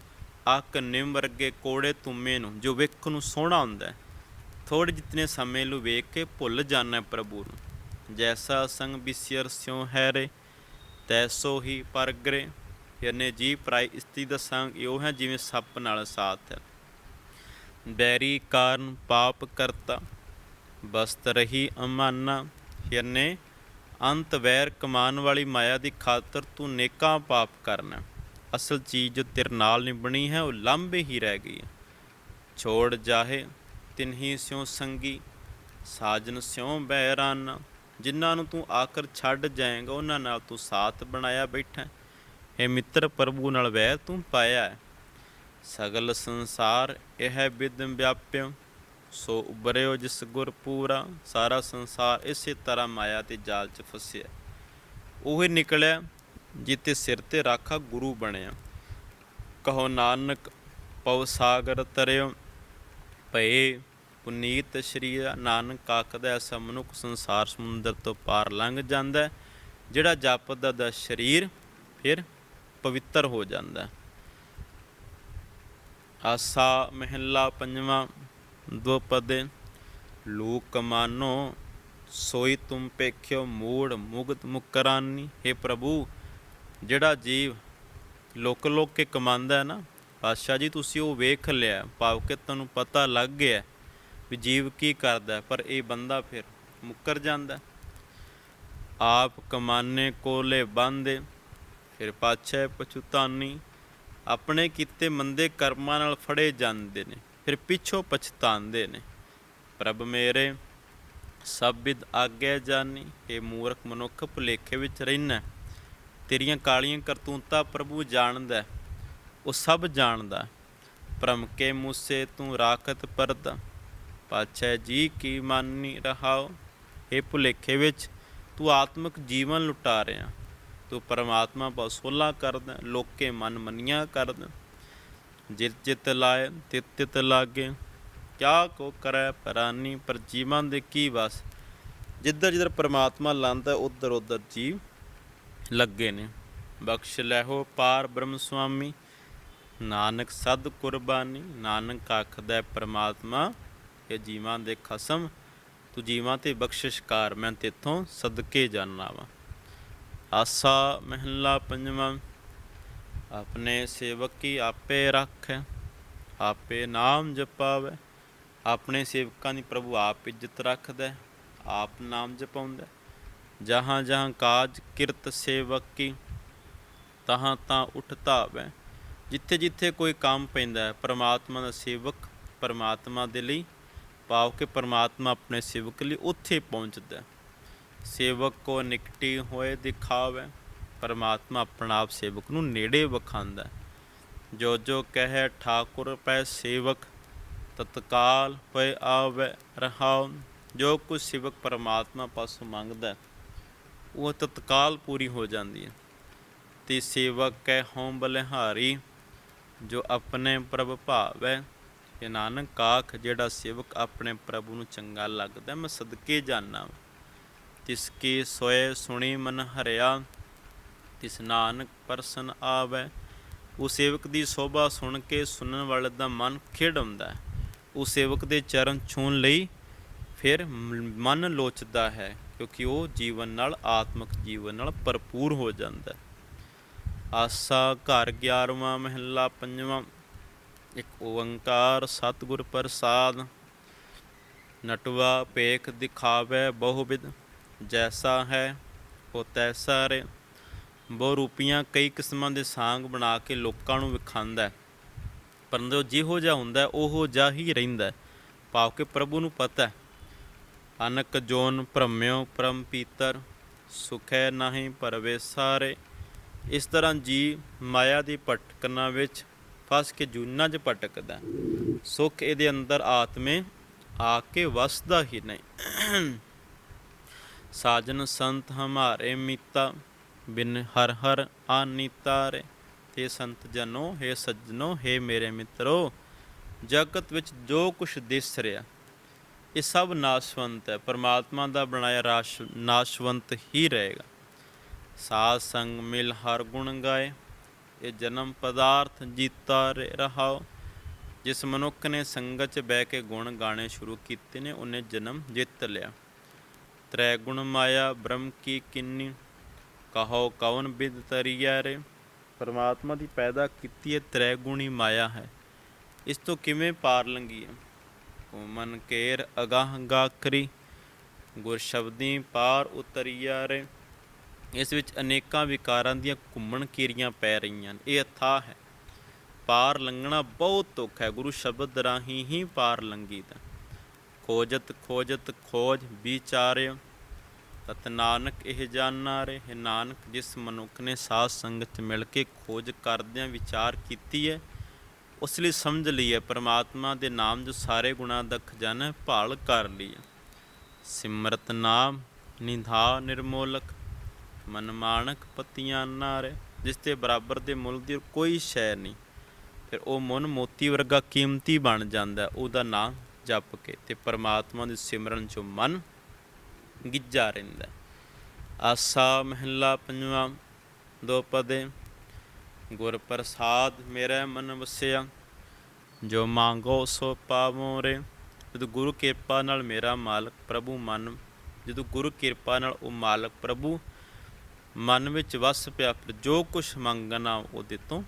ਆਕ ਨਿਮ ਵਰਗੇ ਕੋੜੇ ਤੁਮੇ ਨੂੰ, ਜੋ ਵੇਖ ਨੂੰ ਸੋਹਣਾ ਹੁੰਦਾ ਹੈ। ਥੋੜੇ ਜਿਤਨੇ ਸਮੇਂ ਨੂੰ ਵੇਖ ਕੇ ਭੁੱਲ ਜਾਣਾ ਪ੍ਰਭੂ ਨੂੰ। ਜੈਸਾ ਸੰਗ ਬਿਸਿਰ ਸਿਉ ਹੈ ਰੇ ਤੈਸੋ ਹੀ ਪਰਗਰੇ ਯਾਨੇ ਜੀ ਪ੍ਰਾਈ ਇਸਤੀ ਦਾ ਸੰਗ ਇਹੋ ਹੈ ਜਿਵੇਂ ਸੱਪ ਨਾਲ ਸਾਥ ਹੈ। ਬੈਰੀ ਕਾਰਨ ਪਾਪ ਕਰਤਾ, ਬਸਤ ਰਹੀ ਅਮਾਨਾ, ਯਾਨੇ ਅੰਤ ਵੈਰ ਕਮਾਨ ਵਾਲੀ ਮਾਇਆ ਦੀ ਖਾਤਰ ਤੂੰ ਨੇਕਾਂ ਪਾਪ ਕਰਨਾ। ਅਸਲ ਚੀਜ਼ ਜੋ ਤੇਰੇ ਨਾਲ ਨਹੀਂ ਹੈ, ਉਹ ਲਾਂਬੇ ਹੀ ਰਹਿ ਗਈ ਛੋੜ ਜਾਹੇ, ਤਿਨਹੀ ਸਿਉ ਸੰਗੀ, ਸਾਜਨ ਸਿਉ ਬੈਰਾਨਾ। ਜਿਨ੍ਹਾਂ ਨੂੰ ਤੂੰ ਆਕਰ ਛੱਡ ਜਾਏਗਾ, ਉਹਨਾਂ ਨਾਲ ਤੂੰ ਸਾਥ ਬਣਾਇਆ ਬੈਠਾ ਹੈ। ਇਹ ਮਿੱਤਰ, ਪ੍ਰਭੂ ਨਾਲ ਵੈਰ ਤੂੰ ਪਾਇਆ ਹੈ। ਸਗਲ ਸੰਸਾਰ ਇਹ ਹੈ ਵਿਦਮ ਵਿਆਪਿਓ, ਸੋ ਉਬਰਿਓ ਜਿਸ ਗੁਰ ਪੂਰਾ, ਸਾਰਾ ਸੰਸਾਰ ਇਸੇ ਤਰ੍ਹਾਂ ਮਾਇਆ ਤੇ ਜਾਲ 'ਚ ਫਸਿਆ। ਉਹ ਨਿਕਲਿਆ ਜਿੱਤੇ ਸਿਰ ਤੇ ਰਾਖਾ ਗੁਰੂ ਬਣਿਆ। ਕਹੋ ਨਾਨਕ ਪਉ ਸਾਗਰ ਤਰਿਓ, ਭਏ ਪੁਨੀਤ ਸ਼੍ਰੀ ਨਾਨਕ ਆਖਦਾ ਐਸਾ ਮਨੁੱਖ ਸੰਸਾਰ ਸਮੁੰਦਰ ਤੋਂ ਪਾਰ ਲੰਘ ਜਾਂਦਾ ਜਿਹੜਾ ਜਪਦਾ ਦਾ ਸਰੀਰ ਫਿਰ ਪਵਿੱਤਰ ਹੋ ਜਾਂਦਾ ਆਸਾ ਮਹਿਲਾ ਪੰਜਵਾਂ ਦੁਪਦੇ, ਲੋਕ ਮਾਨੋ, ਸੋਈ ਤੁਮ ਪੇਖਿਓ ਮੂੜ ਮੁਗਤ ਮੁਕਰਾਨੀ। हे ਪ੍ਰਭੂ, ਜਿਹੜਾ ਜੀਵ ਲੋਕ ਲੋਕ ਕੇ ਕਮਾਉਂਦਾ ਹੈ ਨਾ, ਪਾਤਸ਼ਾਹ ਜੀ ਤੁਸੀਂ ਉਹ ਵੇਖ ਲਿਆ, ਭਾਵ ਕਿ ਤੁਹਾਨੂੰ ਪਤਾ ਲੱਗ ਗਿਆ ਵੀ ਜੀਵ ਕੀ ਕਰਦਾ ਪਰ ਇਹ ਬੰਦਾ ਫਿਰ ਮੁੱਕਰ ਜਾਂਦਾ ਆਪ ਕਮਾਨੇ ਕੋਲੇ ਬੰਦੇ, ਫਿਰ ਪਾਛੈ ਪਛੁਤਾਨੀ ਆਪਣੇ ਕੀਤੇ ਮੰਦੇ ਕਰਮਾਂ ਨਾਲ ਫੜੇ ਜਾਂਦੇ ਨੇ, ਫਿਰ ਪਿੱਛੋਂ ਪਛਤਾਉਂਦੇ ਨੇ। ਪ੍ਰਭ ਮੇਰੇ, ਸਭ ਵਿਦ ਆਗਿਆ ਜਾਨੀ ਇਹ ਮੂਰਖ ਮਨੁੱਖ ਭੁਲੇਖੇ ਵਿੱਚ ਰਹਿਣਾ ਤੇਰੀਆਂ ਕਾਲੀਆਂ ਕਰਤੂਤਾਂ ਪ੍ਰਭੂ ਜਾਣਦਾ ਉਹ ਸਭ ਜਾਣਦਾ ਹੈ। ਭ੍ਰਮ ਕੇ ਮੂਸੇ ਤੂੰ ਰਾਖਤ ਪਰਦਾ, ਪਾਛੈ ਜੀ ਕੀ ਮਾਨੀ ਰਹਾਓ। ਇਹ ਭੁਲੇਖੇ ਵਿੱਚ ਤੂੰ ਆਤਮਿਕ ਜੀਵਨ ਲੁਟਾ ਰਿਹਾ। ਤੂੰ ਪਰਮਾਤਮਾ ਬਸੋਲਾ ਕਰਦਾ, ਲੋਕੇ ਮਨ ਮਨੀਆਂ ਕਰਦਾ। ਜਿਤ ਜਿਤ ਲਾਏ, ਤਿਤ ਤਿਤ ਲਾਗੇ। ਕਿਆ ਕੋ ਕਰੈ ਪਰਾਨੀ, ਪਰ ਜੀਵਾਂ ਦੇ ਕੀ ਵਸ? ਜਿੱਧਰ ਜਿੱਧਰ ਪਰਮਾਤਮਾ ਲਾਂਦਾ, ਉਧਰ ਉਧਰ ਜੀਵ ਲੱਗੇ ਨੇ। ਬਖਸ਼ ਲੈਹੋ ਪਾਰ ਬ੍ਰਹਮ ਸੁਆਮੀ। ਨਾਨਕ ਸਦ ਕੁਰਬਾਨੀ, ਨਾਨਕ ਆਖਦਾ ਪਰਮਾਤਮਾ ਪ੍ਰਮਾਤਮਾ ਇਹ ਜੀਵਾਂ ਦੇ ਖਸਮ, ਤੂੰ ਜੀਵਾਂ ਤੇ ਬਖਸ਼ਿਸ਼ ਕਰ, ਮੈਂ ਤੇਥੋਂ ਸਦਕੇ ਜਾਣਾ ਵਾ। ਆਸਾ ਮਹਿਲਾ ਪੰਜਵਾਂ, ਆਪਣੇ ਸੇਵਕ ਕੀ ਆਪੇ ਰੱਖੈ, ਆਪੇ ਨਾਮ ਜਪਾਵੇ, ਆਪਣੇ ਸੇਵਕਾਂ ਦੀ ਪ੍ਰਭੂ ਆਪ ਇੱਜ਼ਤ ਰੱਖਦਾ, ਆਪ ਨਾਮ ਜਪਾਉਂਦਾ ਜਹਾਂ ਜਹਾਂ ਕਾਜ ਕਿਰਤ ਸੇਵਕ ਕੀ ਤਹਾਂ ਤਾਂ ਉਠ ਧਾਵੈ ਜਿੱਥੇ ਜਿੱਥੇ ਕੋਈ ਕੰਮ ਪੈਂਦਾ ਹੈ, ਪਰਮਾਤਮਾ ਦਾ ਸੇਵਕ ਪਰਮਾਤਮਾ ਦੇ ਲਈ, ਭਾਵ ਕੇ ਪਰਮਾਤਮਾ ਆਪਣੇ ਸੇਵਕ ਲਈ ਉੱਥੇ ਪਹੁੰਚਦਾ ਹੈ। ਸੇਵਕ ਕੋ ਨਿਕਟੀ ਹੋਏ ਦਿਖਾਵੇ, ਪਰਮਾਤਮਾ ਆਪਣਾ ਆਪ ਸੇਵਕ ਨੂੰ ਨੇੜੇ ਵਿਖਾਉਂਦਾ ਜੋ ਜੋ ਕਹੇ ਠਾਕੁਰ ਪੈ ਸੇਵਕ, ਤਤਕਾਲ ਪੈ ਆਵੇ ਰਹਾਉ ਜੋ ਕੁਝ ਸੇਵਕ ਪਰਮਾਤਮਾ ਪਾਸੋਂ ਮੰਗਦਾ ਉਹ ਤਤਕਾਲ ਪੂਰੀ ਹੋ ਜਾਂਦੀ ਹੈ। ਤੇ ਸੇਵਕ ਕੈ ਹਉ ਬਲਿਹਾਰੀ, ਜੋ ਆਪਣੇ ਪ੍ਰਭ ਭਾਵੈ। ਇਹ ਨਾਨਕ ਆਖ ਜਿਹੜਾ ਸੇਵਕ ਆਪਣੇ ਪ੍ਰਭੂ ਨੂੰ ਚੰਗਾ ਲੱਗਦਾ ਮੈਂ ਸਦਕੇ ਜਾਣਾ ਤਿਸ ਕੀ ਸੋਏ ਸੁਣੀ ਮਨ ਹਰਿਆ, ਤਿਸ ਨਾਨਕ ਪਰਸਨ ਆਵੈ। ਉਹ ਸੇਵਕ ਦੀ ਸੋਭਾ ਸੁਣ ਕੇ ਸੁਣਨ ਵਾਲੇ ਦਾ ਮਨ ਖਿੜ ਆਉਂਦਾ ਉਹ ਸੇਵਕ ਦੇ ਚਰਨ ਛੂਹਣ ਲਈ ਫਿਰ ਮਨ ਲੋਚਦਾ ਹੈ, ਕਿਉਂਕਿ ਉਹ ਜੀਵਨ ਨਾਲ, ਆਤਮਿਕ ਜੀਵਨ ਨਾਲ ਭਰਪੂਰ ਹੋ ਜਾਂਦਾ ਆਸਾ ਘਰ 11ਵਾਂ ਮਹਿਲਾ ਪੰਜਵਾਂ, ਇੱਕ ਓੰਕਾਰ ਸਤਿਗੁਰ ਪ੍ਰਸਾਦ। ਨਟਵਾ ਪੇਖ ਦਿਖਾਵੇ ਬਹੁਵਿਧ ਜੈਸਾ ਹੈ ਉਹ ਤੈਸਾ ਰੇ ਬਹੁ ਰੂਪੀਆਂ ਕਈ ਕਿਸਮਾਂ ਦੇ ਸਾਂਗ ਬਣਾ ਕੇ ਲੋਕਾਂ ਨੂੰ ਵਿਖਾਉਂਦਾ ਹੈ। ਪਰੰਤੂ ਜਿਹੋ ਜਿਹਾ ਹੁੰਦਾ ਉਹੋ ਜਿਹਾ ਹੀ ਰਹਿੰਦਾ ਭਾਵ ਕਿ ਪ੍ਰਭੂ ਨੂੰ ਪਤਾ ਹੈ। ਅਨਕ ਜੋਨ ਭ੍ਰਮਿਓ ਪਰਮ ਪੀਤਰ, ਸੁਖੈ ਨਹੀਂ ਪਰਵੇ ਸਾਰੇ। ਇਸ ਤਰ੍ਹਾਂ ਜੀ ਮਾਇਆ ਦੀ ਭਟਕਣਾ ਵਿੱਚ ਫਸ ਕੇ ਜੂਨਾਂ 'ਚ ਭਟਕਦਾ ਹੈ। ਸੁਖ ਇਹਦੇ ਅੰਦਰ ਆਤਮੇ ਆ ਕੇ ਵਸਦਾ ਹੀ ਨਹੀਂ। ਸਾਜਨ ਸੰਤ ਹਮਾਰੇ ਮੀਤਾ, ਬਿਨ ਹਰ ਹਰ ਆਨੀਤਾ ਰੇ ਤੇ ਸੰਤ ਜਨੋ, ਹੈ ਸੱਜਣੋ, ਹੈ ਮੇਰੇ ਮਿੱਤਰੋ, ਜਗਤ ਵਿੱਚ ਜੋ ਕੁਛ ਦਿਸ ਰਿਹਾ, ਇਹ ਸਭ ਨਾਸ਼ਵੰਤ ਹੈ। ਪਰਮਾਤਮਾ ਦਾ ਬਣਾਇਆ ਰਾਸ਼ ਨਾਸ਼ਵੰਤ ਹੀ ਰਹੇਗਾ। ਸਾਧ ਸੰਗ ਮਿਲ ਹਰ ਗੁਣ ਗਾਏ, ਇਹ ਜਨਮ ਪਦਾਰਥ ਜੀਤਾ ਰੇ ਰਹਾਓ। ਜਿਸ ਮਨੁੱਖ ਨੇ ਸੰਗਤ 'ਚ ਬਹਿ ਕੇ ਗੁਣ ਗਾਣੇ ਸ਼ੁਰੂ ਕੀਤੇ ਨੇ, ਉਹਨੇ ਜਨਮ ਜਿੱਤ ਲਿਆ। ਤ੍ਰੈ ਗੁਣ ਮਾਇਆ ਬ੍ਰਹਮ ਕੀ ਕਿੰਨੀ? ਕਹੋ ਕਵਨ ਬਿਦ ਤਰੀਆ ਰੇ? ਪਰਮਾਤਮਾ ਦੀ ਪੈਦਾ ਕੀਤੀ ਹੈ ਤ੍ਰੈ ਗੁਣੀ ਮਾਇਆ ਹੈ। ਇਸ ਤੋਂ ਕਿਵੇਂ ਪਾਰ ਲੰਗੀ ਹੈ ਉਹ ਮਨ ਕੇਰ ਅਗਾਹ ਗਾਖਰੀ, ਗੁਰ ਸ਼ਬਦੀ ਪਾਰ ਉਤਰੀਆ ਰੇ। ਇਸ ਵਿੱਚ ਅਨੇਕਾਂ ਵਿਕਾਰਾਂ ਦੀਆਂ ਘੁੰਮਣ ਕੀਰੀਆਂ ਪੈ ਰਹੀਆਂ ਨੇ ਇਹ ਅਥਾ ਹੈ। ਪਾਰ ਲੰਘਣਾ ਬਹੁਤ ਔਖਾ ਹੈ। ਗੁਰੂ ਸ਼ਬਦ ਰਾਹੀਂ ਹੀ ਪਾਰ ਲੰਘੀਦਾ ਖੋਜਤ ਖੋਜਤ ਖੋਜ ਵਿਚਾਰਿਓ, ਤਤ ਨਾਨਕ ਇਹ ਜਾਣਾ ਰੇ ਹੈ ਨਾਨਕ, ਜਿਸ ਮਨੁੱਖ ਨੇ ਸਾਧ ਸੰਗਤ 'ਚ ਮਿਲ ਕੇ ਖੋਜ ਕਰਦਿਆਂ ਵਿਚਾਰ ਕੀਤੀ ਹੈ, ਉਸ ਲਈ ਸਮਝ ਲਈ ਹੈ, ਪ੍ਰਮਾਤਮਾ ਦੇ ਨਾਮ ਜੋ ਸਾਰੇ ਗੁਣਾਂ ਦਾ ਖਜ਼ਾਨਾ ਭਾਲ ਕਰ ਲਈ ਹੈ। ਸਿਮਰਤ ਨਾਮ ਨਿਧਾ ਨਿਰਮੋਲਕ ਮਨਮਾਨਕ ਪਤੀਆਂ ਨਾਰੇ ਜਿਸ ਤੇ ਬਰਾਬਰ ਦੇ ਮੁੱਲ ਦੀ ਕੋਈ ਸ਼ੈ ਨਹੀਂ। ਫਿਰ ਉਹ ਮਨ ਮੋਤੀ ਵਰਗਾ ਕੀਮਤੀ ਬਣ ਜਾਂਦਾ ਉਹਦਾ ਨਾਮ ਜਪ ਕੇ ਤੇ ਪਰਮਾਤਮਾ ਦੇ ਸਿਮਰਨ ਚੋਂ ਮਨ ਗਿੱਜਾ ਰਹਿੰਦਾ ਆਸਾ ਮਹਿਲਾ ਪੰਜਵਾਂ, ਦੋ ਪਦੇ, ਗੁਰ ਪ੍ਰਸਾਦ ਮੇਰੇ ਮਨ ਵਸਿਆ, ਜੋ ਮੰਗੋ ਸੋ ਪਾਵੋ ਰੇ। ਜਦੋਂ ਗੁਰੂ ਕਿਰਪਾ ਨਾਲ ਮੇਰਾ ਮਾਲਕ ਪ੍ਰਭੂ ਮਨ, ਜਦੋਂ ਗੁਰੂ ਕਿਰਪਾ ਨਾਲ ਉਹ ਮਾਲਕ ਪ੍ਰਭੂ ਮਨ ਵਿੱਚ ਵਸ ਪਿਆ, ਫਿਰ ਜੋ ਕੁਛ ਮੰਗਣਾ ਉਹਦੇ ਤੋਂ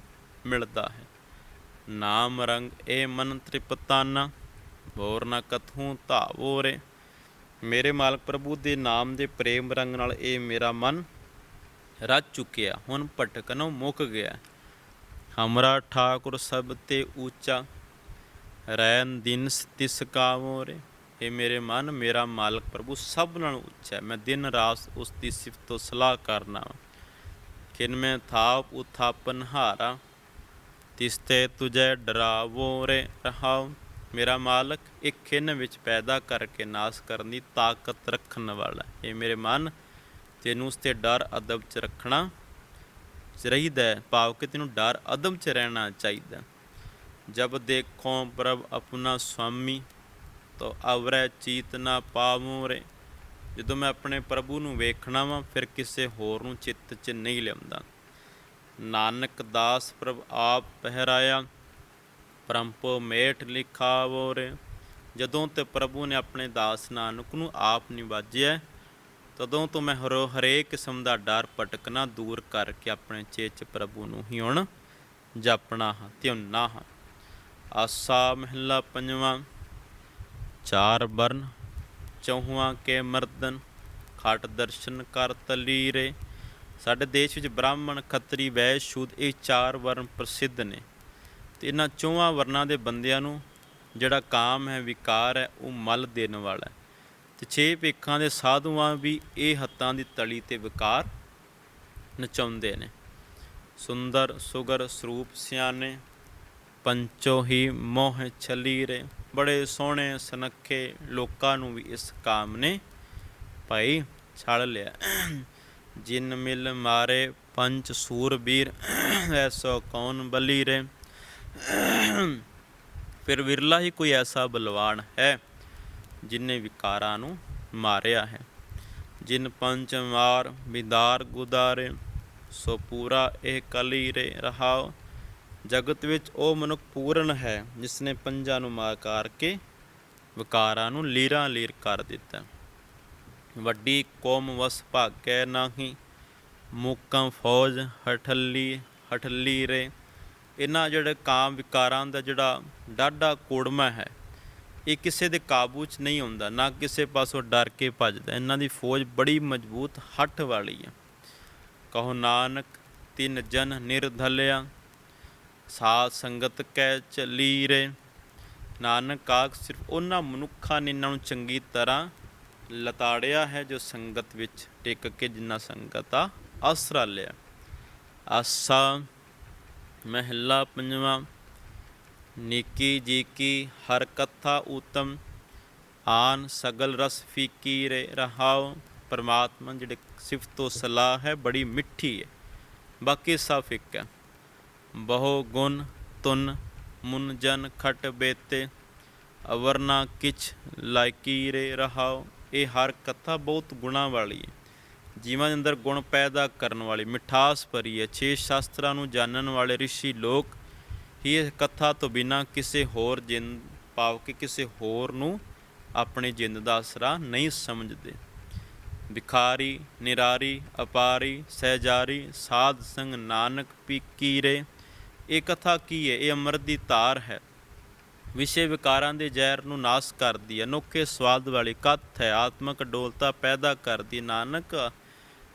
ਮਿਲਦਾ ਹੈ। ਨਾਮ ਰੰਗ ਇਹ ਮਨ ਤ੍ਰਿਪਤਾਨਾ ਹੋਰ ਨਾ ਕਥੂ ਧਾਵੋ ਰੇ। ਮੇਰੇ ਮਾਲਕ ਪ੍ਰਭੂ ਦੇ ਨਾਮ ਦੇ ਪ੍ਰੇਮ ਰੰਗ ਨਾਲ ਇਹ ਮੇਰਾ ਮਨ ਰੱਜ ਚੁੱਕਿਆ। ਹੁਣ ਭਟਕਣੋਂ ਮੁੱਕ ਗਿਆ। ਹਮਰਾ ਠਾਕੁਰ ਸਭ ਤੇ ਉੱਚਾ ਰੈਨ ਦਿਨ ਤਿਸ ਕਾਵੋ ਰੇ। ਇਹ ਮੇਰੇ ਮਨ, ਮੇਰਾ ਮਾਲਕ ਪ੍ਰਭੂ ਸਭ ਨਾਲੋਂ ਉੱਚਾ ਹੈ। ਮੈਂ ਦਿਨ ਰਾਤ ਉਸ ਦੀ ਸਿਫਤ ਤੋਂ ਸਲਾਹ ਕਰਨਾ ਵਾਂ। ਕਿਨ ਮੈਂ ਥਾਪ ਉਥਾਪਨ ਹਾਰਾ, ਤਿਸ ਤੇ ਤੁਝੇ ਡਰਾਵੋ ਰੇ ਰਹਾਉ। ਮੇਰਾ ਮਾਲਕ ਇੱਕ ਖਿੰਨ ਵਿੱਚ ਪੈਦਾ ਕਰਕੇ ਨਾਸ ਕਰਨ ਦੀ ਤਾਕਤ ਰੱਖਣ ਵਾਲਾ ਇਹ ਮੇਰੇ ਮਨ, ਤੈਨੂੰ ਉਸ ਤੇ ਡਰ ਅਦਬ ਚ ਰੱਖਣਾ ਚਾਹੀਦਾ ਹੈ। ਭਾਵ ਕਿ ਤੈਨੂੰ ਡਰ ਅਦਬ ਚ ਰਹਿਣਾ ਚਾਹੀਦਾ ਜਬ ਦੇਖੋ ਪ੍ਰਭ ਆਪਣਾ ਸੁਆਮੀ ਤੋ ਅਵਰੈ ਚੀਤ ਨਾ ਪਾਵੋ ਰੇ। ਜਦੋਂ ਮੈਂ ਆਪਣੇ ਪ੍ਰਭੂ ਨੂੰ ਵੇਖਣਾ ਵਾਂ, ਫਿਰ ਕਿਸੇ ਹੋਰ ਨੂੰ ਚਿੱਤ 'ਚ ਨਹੀਂ ਲਿਆਉਂਦਾ। ਨਾਨਕ ਦਾਸ ਪ੍ਰਭ ਆਪ ਪਹਿਰਾਇਆ ਪਰੰਪੋ ਮੇਟ ਲਿਖਾਵੋ ਰੇ ਜਦੋਂ ਤੇ ਪ੍ਰਭੂ ਨੇ ਆਪਣੇ ਦਾਸ ਨਾਨਕ ਨੂੰ ਆਪ ਨਿਵਾਜਿਆ ਤਦੋਂ ਤੋਂ ਮੈਂ ਹਰੋ ਹਰੇਕ ਕਿਸਮ ਦਾ ਡਰ ਭਟਕਣਾ ਦੂਰ ਕਰਕੇ ਆਪਣੇ ਚੇਚ ਪ੍ਰਭੂ ਨੂੰ ਹੀ ਹੁਣ ਜਾਪਣਾ ਹਾਂ ਧਿਆਉਣਾ ਹਾਂ। ਆਸਾ ਮਹਿਲਾ ਪੰਜਵਾਂ, ਚਾਰ ਬਰਨ ਚੌਹਾਂ ਕੇ ਮਰਦਨ, ਖਟ ਦਰਸ਼ਨ ਕਰ ਤਲੀਰੇ। ਸਾਡੇ ਦੇਸ਼ ਵਿੱਚ ਬ੍ਰਾਹਮਣ ਖੱਤਰੀ ਵੈਸ਼ ਸ਼ੂਦ ਇਹ ਚਾਰ ਵਰਨ ਪ੍ਰਸਿੱਧ ਨੇ। ਤੇ ਇਹਨਾਂ ਚੌਹਾਂ ਵਰਨਾਂ ਦੇ ਬੰਦਿਆਂ ਨੂੰ ਜਿਹੜਾ ਕਾਮ ਹੈ, ਵਿਕਾਰ ਹੈ, ਉਹ ਮਲ ਦੇਣ ਵਾਲਾ ਹੈ। ਤੇ ਛੇ ਭੇਖਾਂ ਦੇ ਸਾਧੂਆਂ ਵੀ ਇਹ ਹੱਥਾਂ ਦੀ ਤਲੀ ਤੇ ਵਿਕਾਰ ਨਚਾਉਂਦੇ ਨੇ। ਸੁੰਦਰ, ਸੁਗਰ ਸਰੂਪ ਸਿਆਣੇ, ਪੰਚੋ ਹੀ ਮੋਹ ਛਲੀਰੇ, ਬੜੇ ਸੋਹਣੇ ਸਨੱਖੇ ਲੋਕਾਂ ਨੂੰ ਵੀ ਇਸ ਕਾਮ ਨੇ ਭਾਈ ਛੜ ਲਿਆ। ਜਿਨ ਮਿਲ ਮਾਰੇ ਪੰਚ ਸੂਰਬੀਰ, ਐਸੋ ਕੌਣ ਬਲੀ ਰੇ ਫਿਰ ਵਿਰਲਾ ਹੀ ਕੋਈ ਐਸਾ ਬਲਵਾਨ ਹੈ ਜਿਨੇ ਵਿਕਾਰਾਂ ਨੂੰ ਮਾਰਿਆ ਹੈ। ਜਿਨ ਪੰਚ ਮਾਰ ਵਿਦਾਰ ਗੁਦਾਰੇ, ਸੋ ਪੂਰਾ ਇਹ ਕਲੀ ਰੇ ਰਹਾਓ। ਜਗਤ ਵਿੱਚ ਉਹ ਮਨੁੱਖ ਪੂਰਨ ਹੈ ਜਿਸ ਨੇ ਪੰਜਾਂ ਨੂੰ ਮਾਰ ਕਰਕੇ ਵਿਕਾਰਾਂ ਨੂੰ ਲੀਰਾਂ ਲੀਰ ਕਰ ਦਿੱਤਾ। ਵੱਡੀ ਕੌਮ ਵਸ ਭਾਗੈ ਨਾਹੀ, ਮੂਕਾਂ ਫੌਜ ਹਠੱਲੀ ਹਠੱਲੀ ਰੇ ਇਹਨਾਂ ਜਿਹੜੇ ਕਾਮ ਵਿਕਾਰਾਂ ਦਾ ਜਿਹੜਾ ਡਾਢਾ ਕੋੜਮਾ ਹੈ, ਇਹ ਕਿਸੇ ਦੇ ਕਾਬੂ 'ਚ ਨਹੀਂ ਹੁੰਦਾ ਨਾ ਕਿਸੇ ਪਾਸੋਂ ਡਰ ਕੇ ਭੱਜਦਾ। ਇਹਨਾਂ ਦੀ ਫੌਜ ਬੜੀ ਮਜ਼ਬੂਤ ਹੱਠ ਵਾਲੀ ਹੈ ਕਹੋ ਨਾਨਕ, ਤਿੰਨ ਜਨ ਨਿਰਧਲਿਆ, ਸਾਧ ਸੰਗਤ ਕੈ ਚਲੀ ਰੇ ਨਾਨਕ ਆਖ, ਸਿਰਫ ਉਹਨਾਂ ਮਨੁੱਖਾਂ ਨੇ ਇਹਨਾਂ ਨੂੰ ਚੰਗੀ ਤਰ੍ਹਾਂ ਲਤਾੜਿਆ ਹੈ ਜੋ ਸੰਗਤ ਵਿੱਚ ਟਿਕ ਕੇ ਜਿੰਨਾ ਸੰਗਤ ਦਾ ਆਸਰਾ ਲਿਆ। ਆਸਾ ਮਹਿਲਾ ਪੰਜਵਾਂ, ਨੀਕੀ ਜੀ ਕੀ ਹਰ ਕਥਾ ਉਤਮ ਆਨ ਸਗਲ ਰਸ ਫੀਕੀ ਰੇ ਰਹਾਉ, ਪਰਮਾਤਮਾ ਜਿਹੜੇ ਸਿਫਤੋ ਸਲਾਹ ਹੈ, ਬੜੀ ਮਿੱਠੀ ਹੈ। ਬਾਕੀ ਸਭ ਇੱਕ ਹੈ। ਬਹੁ ਗੁਣ ਤੁਨ ਮੁਨ ਜਨ ਖਟ ਬੇਤੇ ਅਵਰਨਾ ਕਿਛ ਲਾਇਕੀ ਰੇ ਰਹਾਉ, ਇਹ ਹਰ ਕਥਾ ਬਹੁਤ ਗੁਣਾ ਵਾਲੀ ਹੈ। ਜੀਵਾਂ ਦੇ ਅੰਦਰ ਗੁਣ ਪੈਦਾ ਕਰਨ ਵਾਲੀ, ਮਿਠਾਸ ਭਰੀ ਹੈ। ਛੇ ਸ਼ਾਸਤਰਾਂ ਨੂੰ ਜਾਣਨ ਵਾਲੇ ઋષਿ ਲੋਕ ਹੀ ਇਸ ਕਥਾ ਤੋਂ ਬਿਨਾ ਕਿਸੇ ਹੋਰ ਜਿੰਦ ਪਾਵ ਕੇ ਕਿਸੇ ਹੋਰ ਨੂੰ ਆਪਣੀ ਜਿੰਦ ਦਾ ਆਸਰਾ ਨਹੀਂ ਸਮਝਦੇ। ਵਿਖਾਰੀ ਨਿਰਾਰੀ, ਅਪਾਰੀ, ਸਹਿਜਾਰੀ, ਸਾਧ ਸੰਗ, ਨਾਨਕ, ਪੀਕੀਰੇ, ਇਹ ਕਥਾ ਕੀ ਹੈ? ਇਹ ਅੰਮ੍ਰਿਤ ਦੀ ਤਾਰ ਹੈ। ਵਿਸ਼ੇ ਵਿਕਾਰਾਂ ਦੇ ਜ਼ਹਿਰ ਨੂੰ ਨਾਸ ਕਰਦੀ ਹੈ। ਅਨੋਖੇ ਸਵਾਦ ਵਾਲੀ ਕਥ ਹੈ। ਆਤਮਕ ਡੋਲਤਾ ਪੈਦਾ ਕਰਦੀ ਨਾਨਕ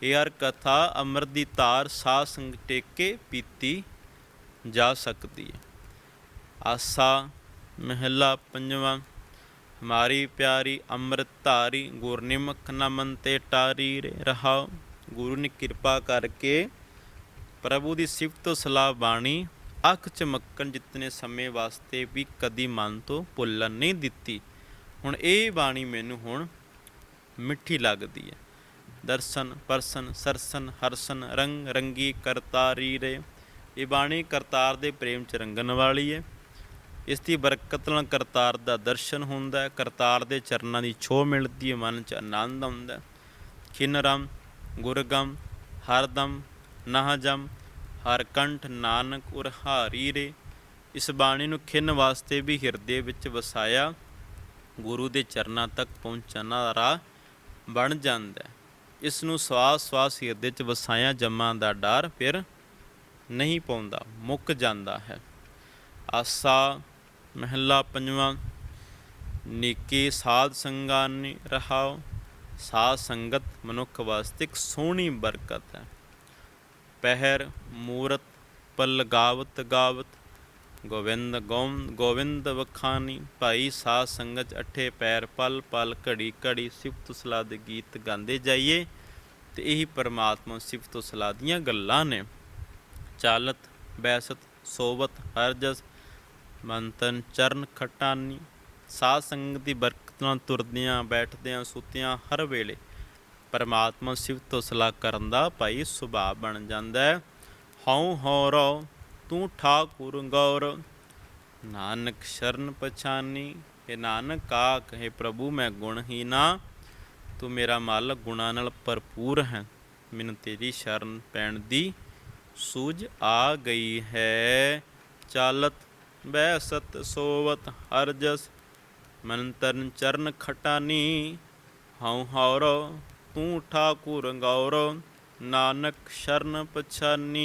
ਇਹ ਹਰ ਕਥਾ ਅੰਮ੍ਰਿਤ ਦੀ ਧਾਰ ਸਾਹ ਸੰਗ ਟੇਕੇ ਪੀਤੀ ਜਾ ਸਕਦੀ ਹੈ। ਆਸਾ ਮਹਿਲਾ ਪੰਜਵਾਂ, ਹਮਾਰੀ ਪਿਆਰੀ ਅੰਮ੍ਰਿਤ ਧਾਰੀ ਗੁਰਨਿਮਖ ਨਮਨ ਤੇ ਟਾਰੀ ਰੇ ਗੁਰੂ ਨੇ ਕਿਰਪਾ ਕਰਕੇ ਪ੍ਰਭੂ ਦੀ ਸਿਫਤ ਸਲਾਹ ਬਾਣੀ, ਅੱਖ ਚਮਕਣ ਜਿਤਨੇ ਸਮੇਂ ਵਾਸਤੇ ਵੀ ਕਦੀ ਮਨ ਤੋਂ ਭੁੱਲਣ ਨਹੀਂ ਦਿੱਤੀ। ਹੁਣ ਇਹ ਬਾਣੀ ਮੈਨੂੰ ਹੁਣ ਮਿੱਠੀ ਲੱਗਦੀ ਹੈ। ਦਰਸ਼ਨ, ਪਰਸਨ, ਸਰਸਨ, ਹਰਸਨ, ਰੰਗ, ਰੰਗੀ ਕਰਤਾਰੀ ਰੇ। ਇਹ ਬਾਣੀ ਕਰਤਾਰ ਦੇ ਪ੍ਰੇਮ ਚ ਰੰਗਣ ਵਾਲੀ ਹੈ ਇਸ ਦੀ ਬਰਕਤ ਨਾਲ ਕਰਤਾਰ ਦਾ ਦਰਸ਼ਨ ਹੁੰਦਾ ਹੈ। ਕਰਤਾਰ ਦੇ ਚਰਨਾਂ ਦੀ ਛੋਹ ਮਿਲਦੀ ਹੈ। ਮਨ ਚ ਆਨੰਦ ਆਉਂਦਾ ਹੈ। ਖਿਨਰਮ, ਗੁਰਗਮ, ਹਰਦਮ, ਨਾਹਜਮ ਹਰ ਕੰਠ ਨਾਨਕ ਉਰ ਹਾਰੀ ਰੇ। ਇਸ ਬਾਣੀ ਨੂੰ ਖਿੰਨ ਵਾਸਤੇ ਵੀ ਹਿਰਦੇ ਵਿੱਚ ਵਸਾਇਆ ਗੁਰੂ ਦੇ ਚਰਨਾਂ ਤੱਕ ਪਹੁੰਚਣ ਦਾ ਰਾਹ ਬਣ ਜਾਂਦਾ ਹੈ। ਇਸ ਨੂੰ ਸਵਾਸ ਸਵਾਸ ਹਿਰਦੇ 'ਚ ਵਸਾਇਆ ਜੰਮਾਂ ਦਾ ਡਰ ਫਿਰ ਨਹੀਂ ਪਾਉਂਦਾ, ਮੁੱਕ ਜਾਂਦਾ ਹੈ। ਆਸਾ ਮਹਿਲਾ ਪੰਜਵਾਂ, ਨੀਕੀ ਸਾਧ ਸੰਗਾਨੀ ਰਹਾਓ, ਸਾਧ ਸੰਗਤ ਮਨੁੱਖ ਵਾਸਤੇ ਇੱਕ ਸੋਹਣੀ ਬਰਕਤ ਹੈ। ਪਹਿਰ ਮੂਰਤ ਪਲ ਗਾਵਤ ਗਾਵਤ ਗੋਵਿੰਦ ਗੋਮ, ਗੋਵਿੰਦ ਵਖਾਨੀ, ਭਾਈ ਸਾਧ ਸੰਗਤ 'ਚ ਅਠੇ ਪੈਰ ਪਲ ਪਲ ਘੜੀ ਘੜੀ ਸਿਫਤ ਸਲਾਹ ਦੇ ਗੀਤ ਗਾਉਂਦੇ ਜਾਈਏ ਤੇ ਇਹੀ ਪਰਮਾਤਮਾ ਸਿਫਤ ਸਲਾਹ ਦੀਆਂ ਗੱਲਾਂ ਨੇ। ਚਾਲਤ, ਬੈਸਤ, ਸੋਵਤ, ਹਰਜਸ, ਮੰਤਨ, ਚਰਨ ਖਟਾਨੀ, ਸਾਧ ਸੰਗਤ ਦੀ ਬਰਕਤ ਨਾਲ ਤੁਰਦਿਆਂ, ਬੈਠਦਿਆਂ, ਸੁੱਤਿਆਂ ਹਰ ਵੇਲੇ ਪਰਮਾਤਮਾ ਸਿਫਤ ਸਲਾਹ ਕਰਨ ਦਾ ਭਾਈ ਸੁਭਾਅ ਬਣ ਜਾਂਦਾ ਹੈ। ਹਉ ਹਉ ਰੋ ਤੂੰ ਠਾਕੁਰ ਗੌਰ ਨਾਨਕ ਸ਼ਰਨ ਪਛਾਨੀ ਇਹ ਨਾਨਕ ਆ ਕਹੇ ਪ੍ਰਭੂ ਮੈਂ ਗੁਣਹੀਨਾ ਤੂੰ ਮੇਰਾ ਮਾਲਕ ਗੁਣਾ ਨਾਲ ਭਰਪੂਰ ਹੈ ਮੈਨੂੰ ਤੇਰੀ ਸ਼ਰਨ ਪੈਣ ਦੀ ਸੂਝ ਆ ਗਈ ਹੈ ਚਾਲਤ ਬੈ ਸਤ ਸੋਵਤ ਹਰਜਸ ਮੰਤਰਨ ਚਰਨ ਖਟਾਨੀ ਹਉ ਹਉਰੋ ਤੂੰ ਠਾਕੁਰ ਗੌਰੋ ਨਾਨਕ ਸ਼ਰਨ ਪਛਾਨੀ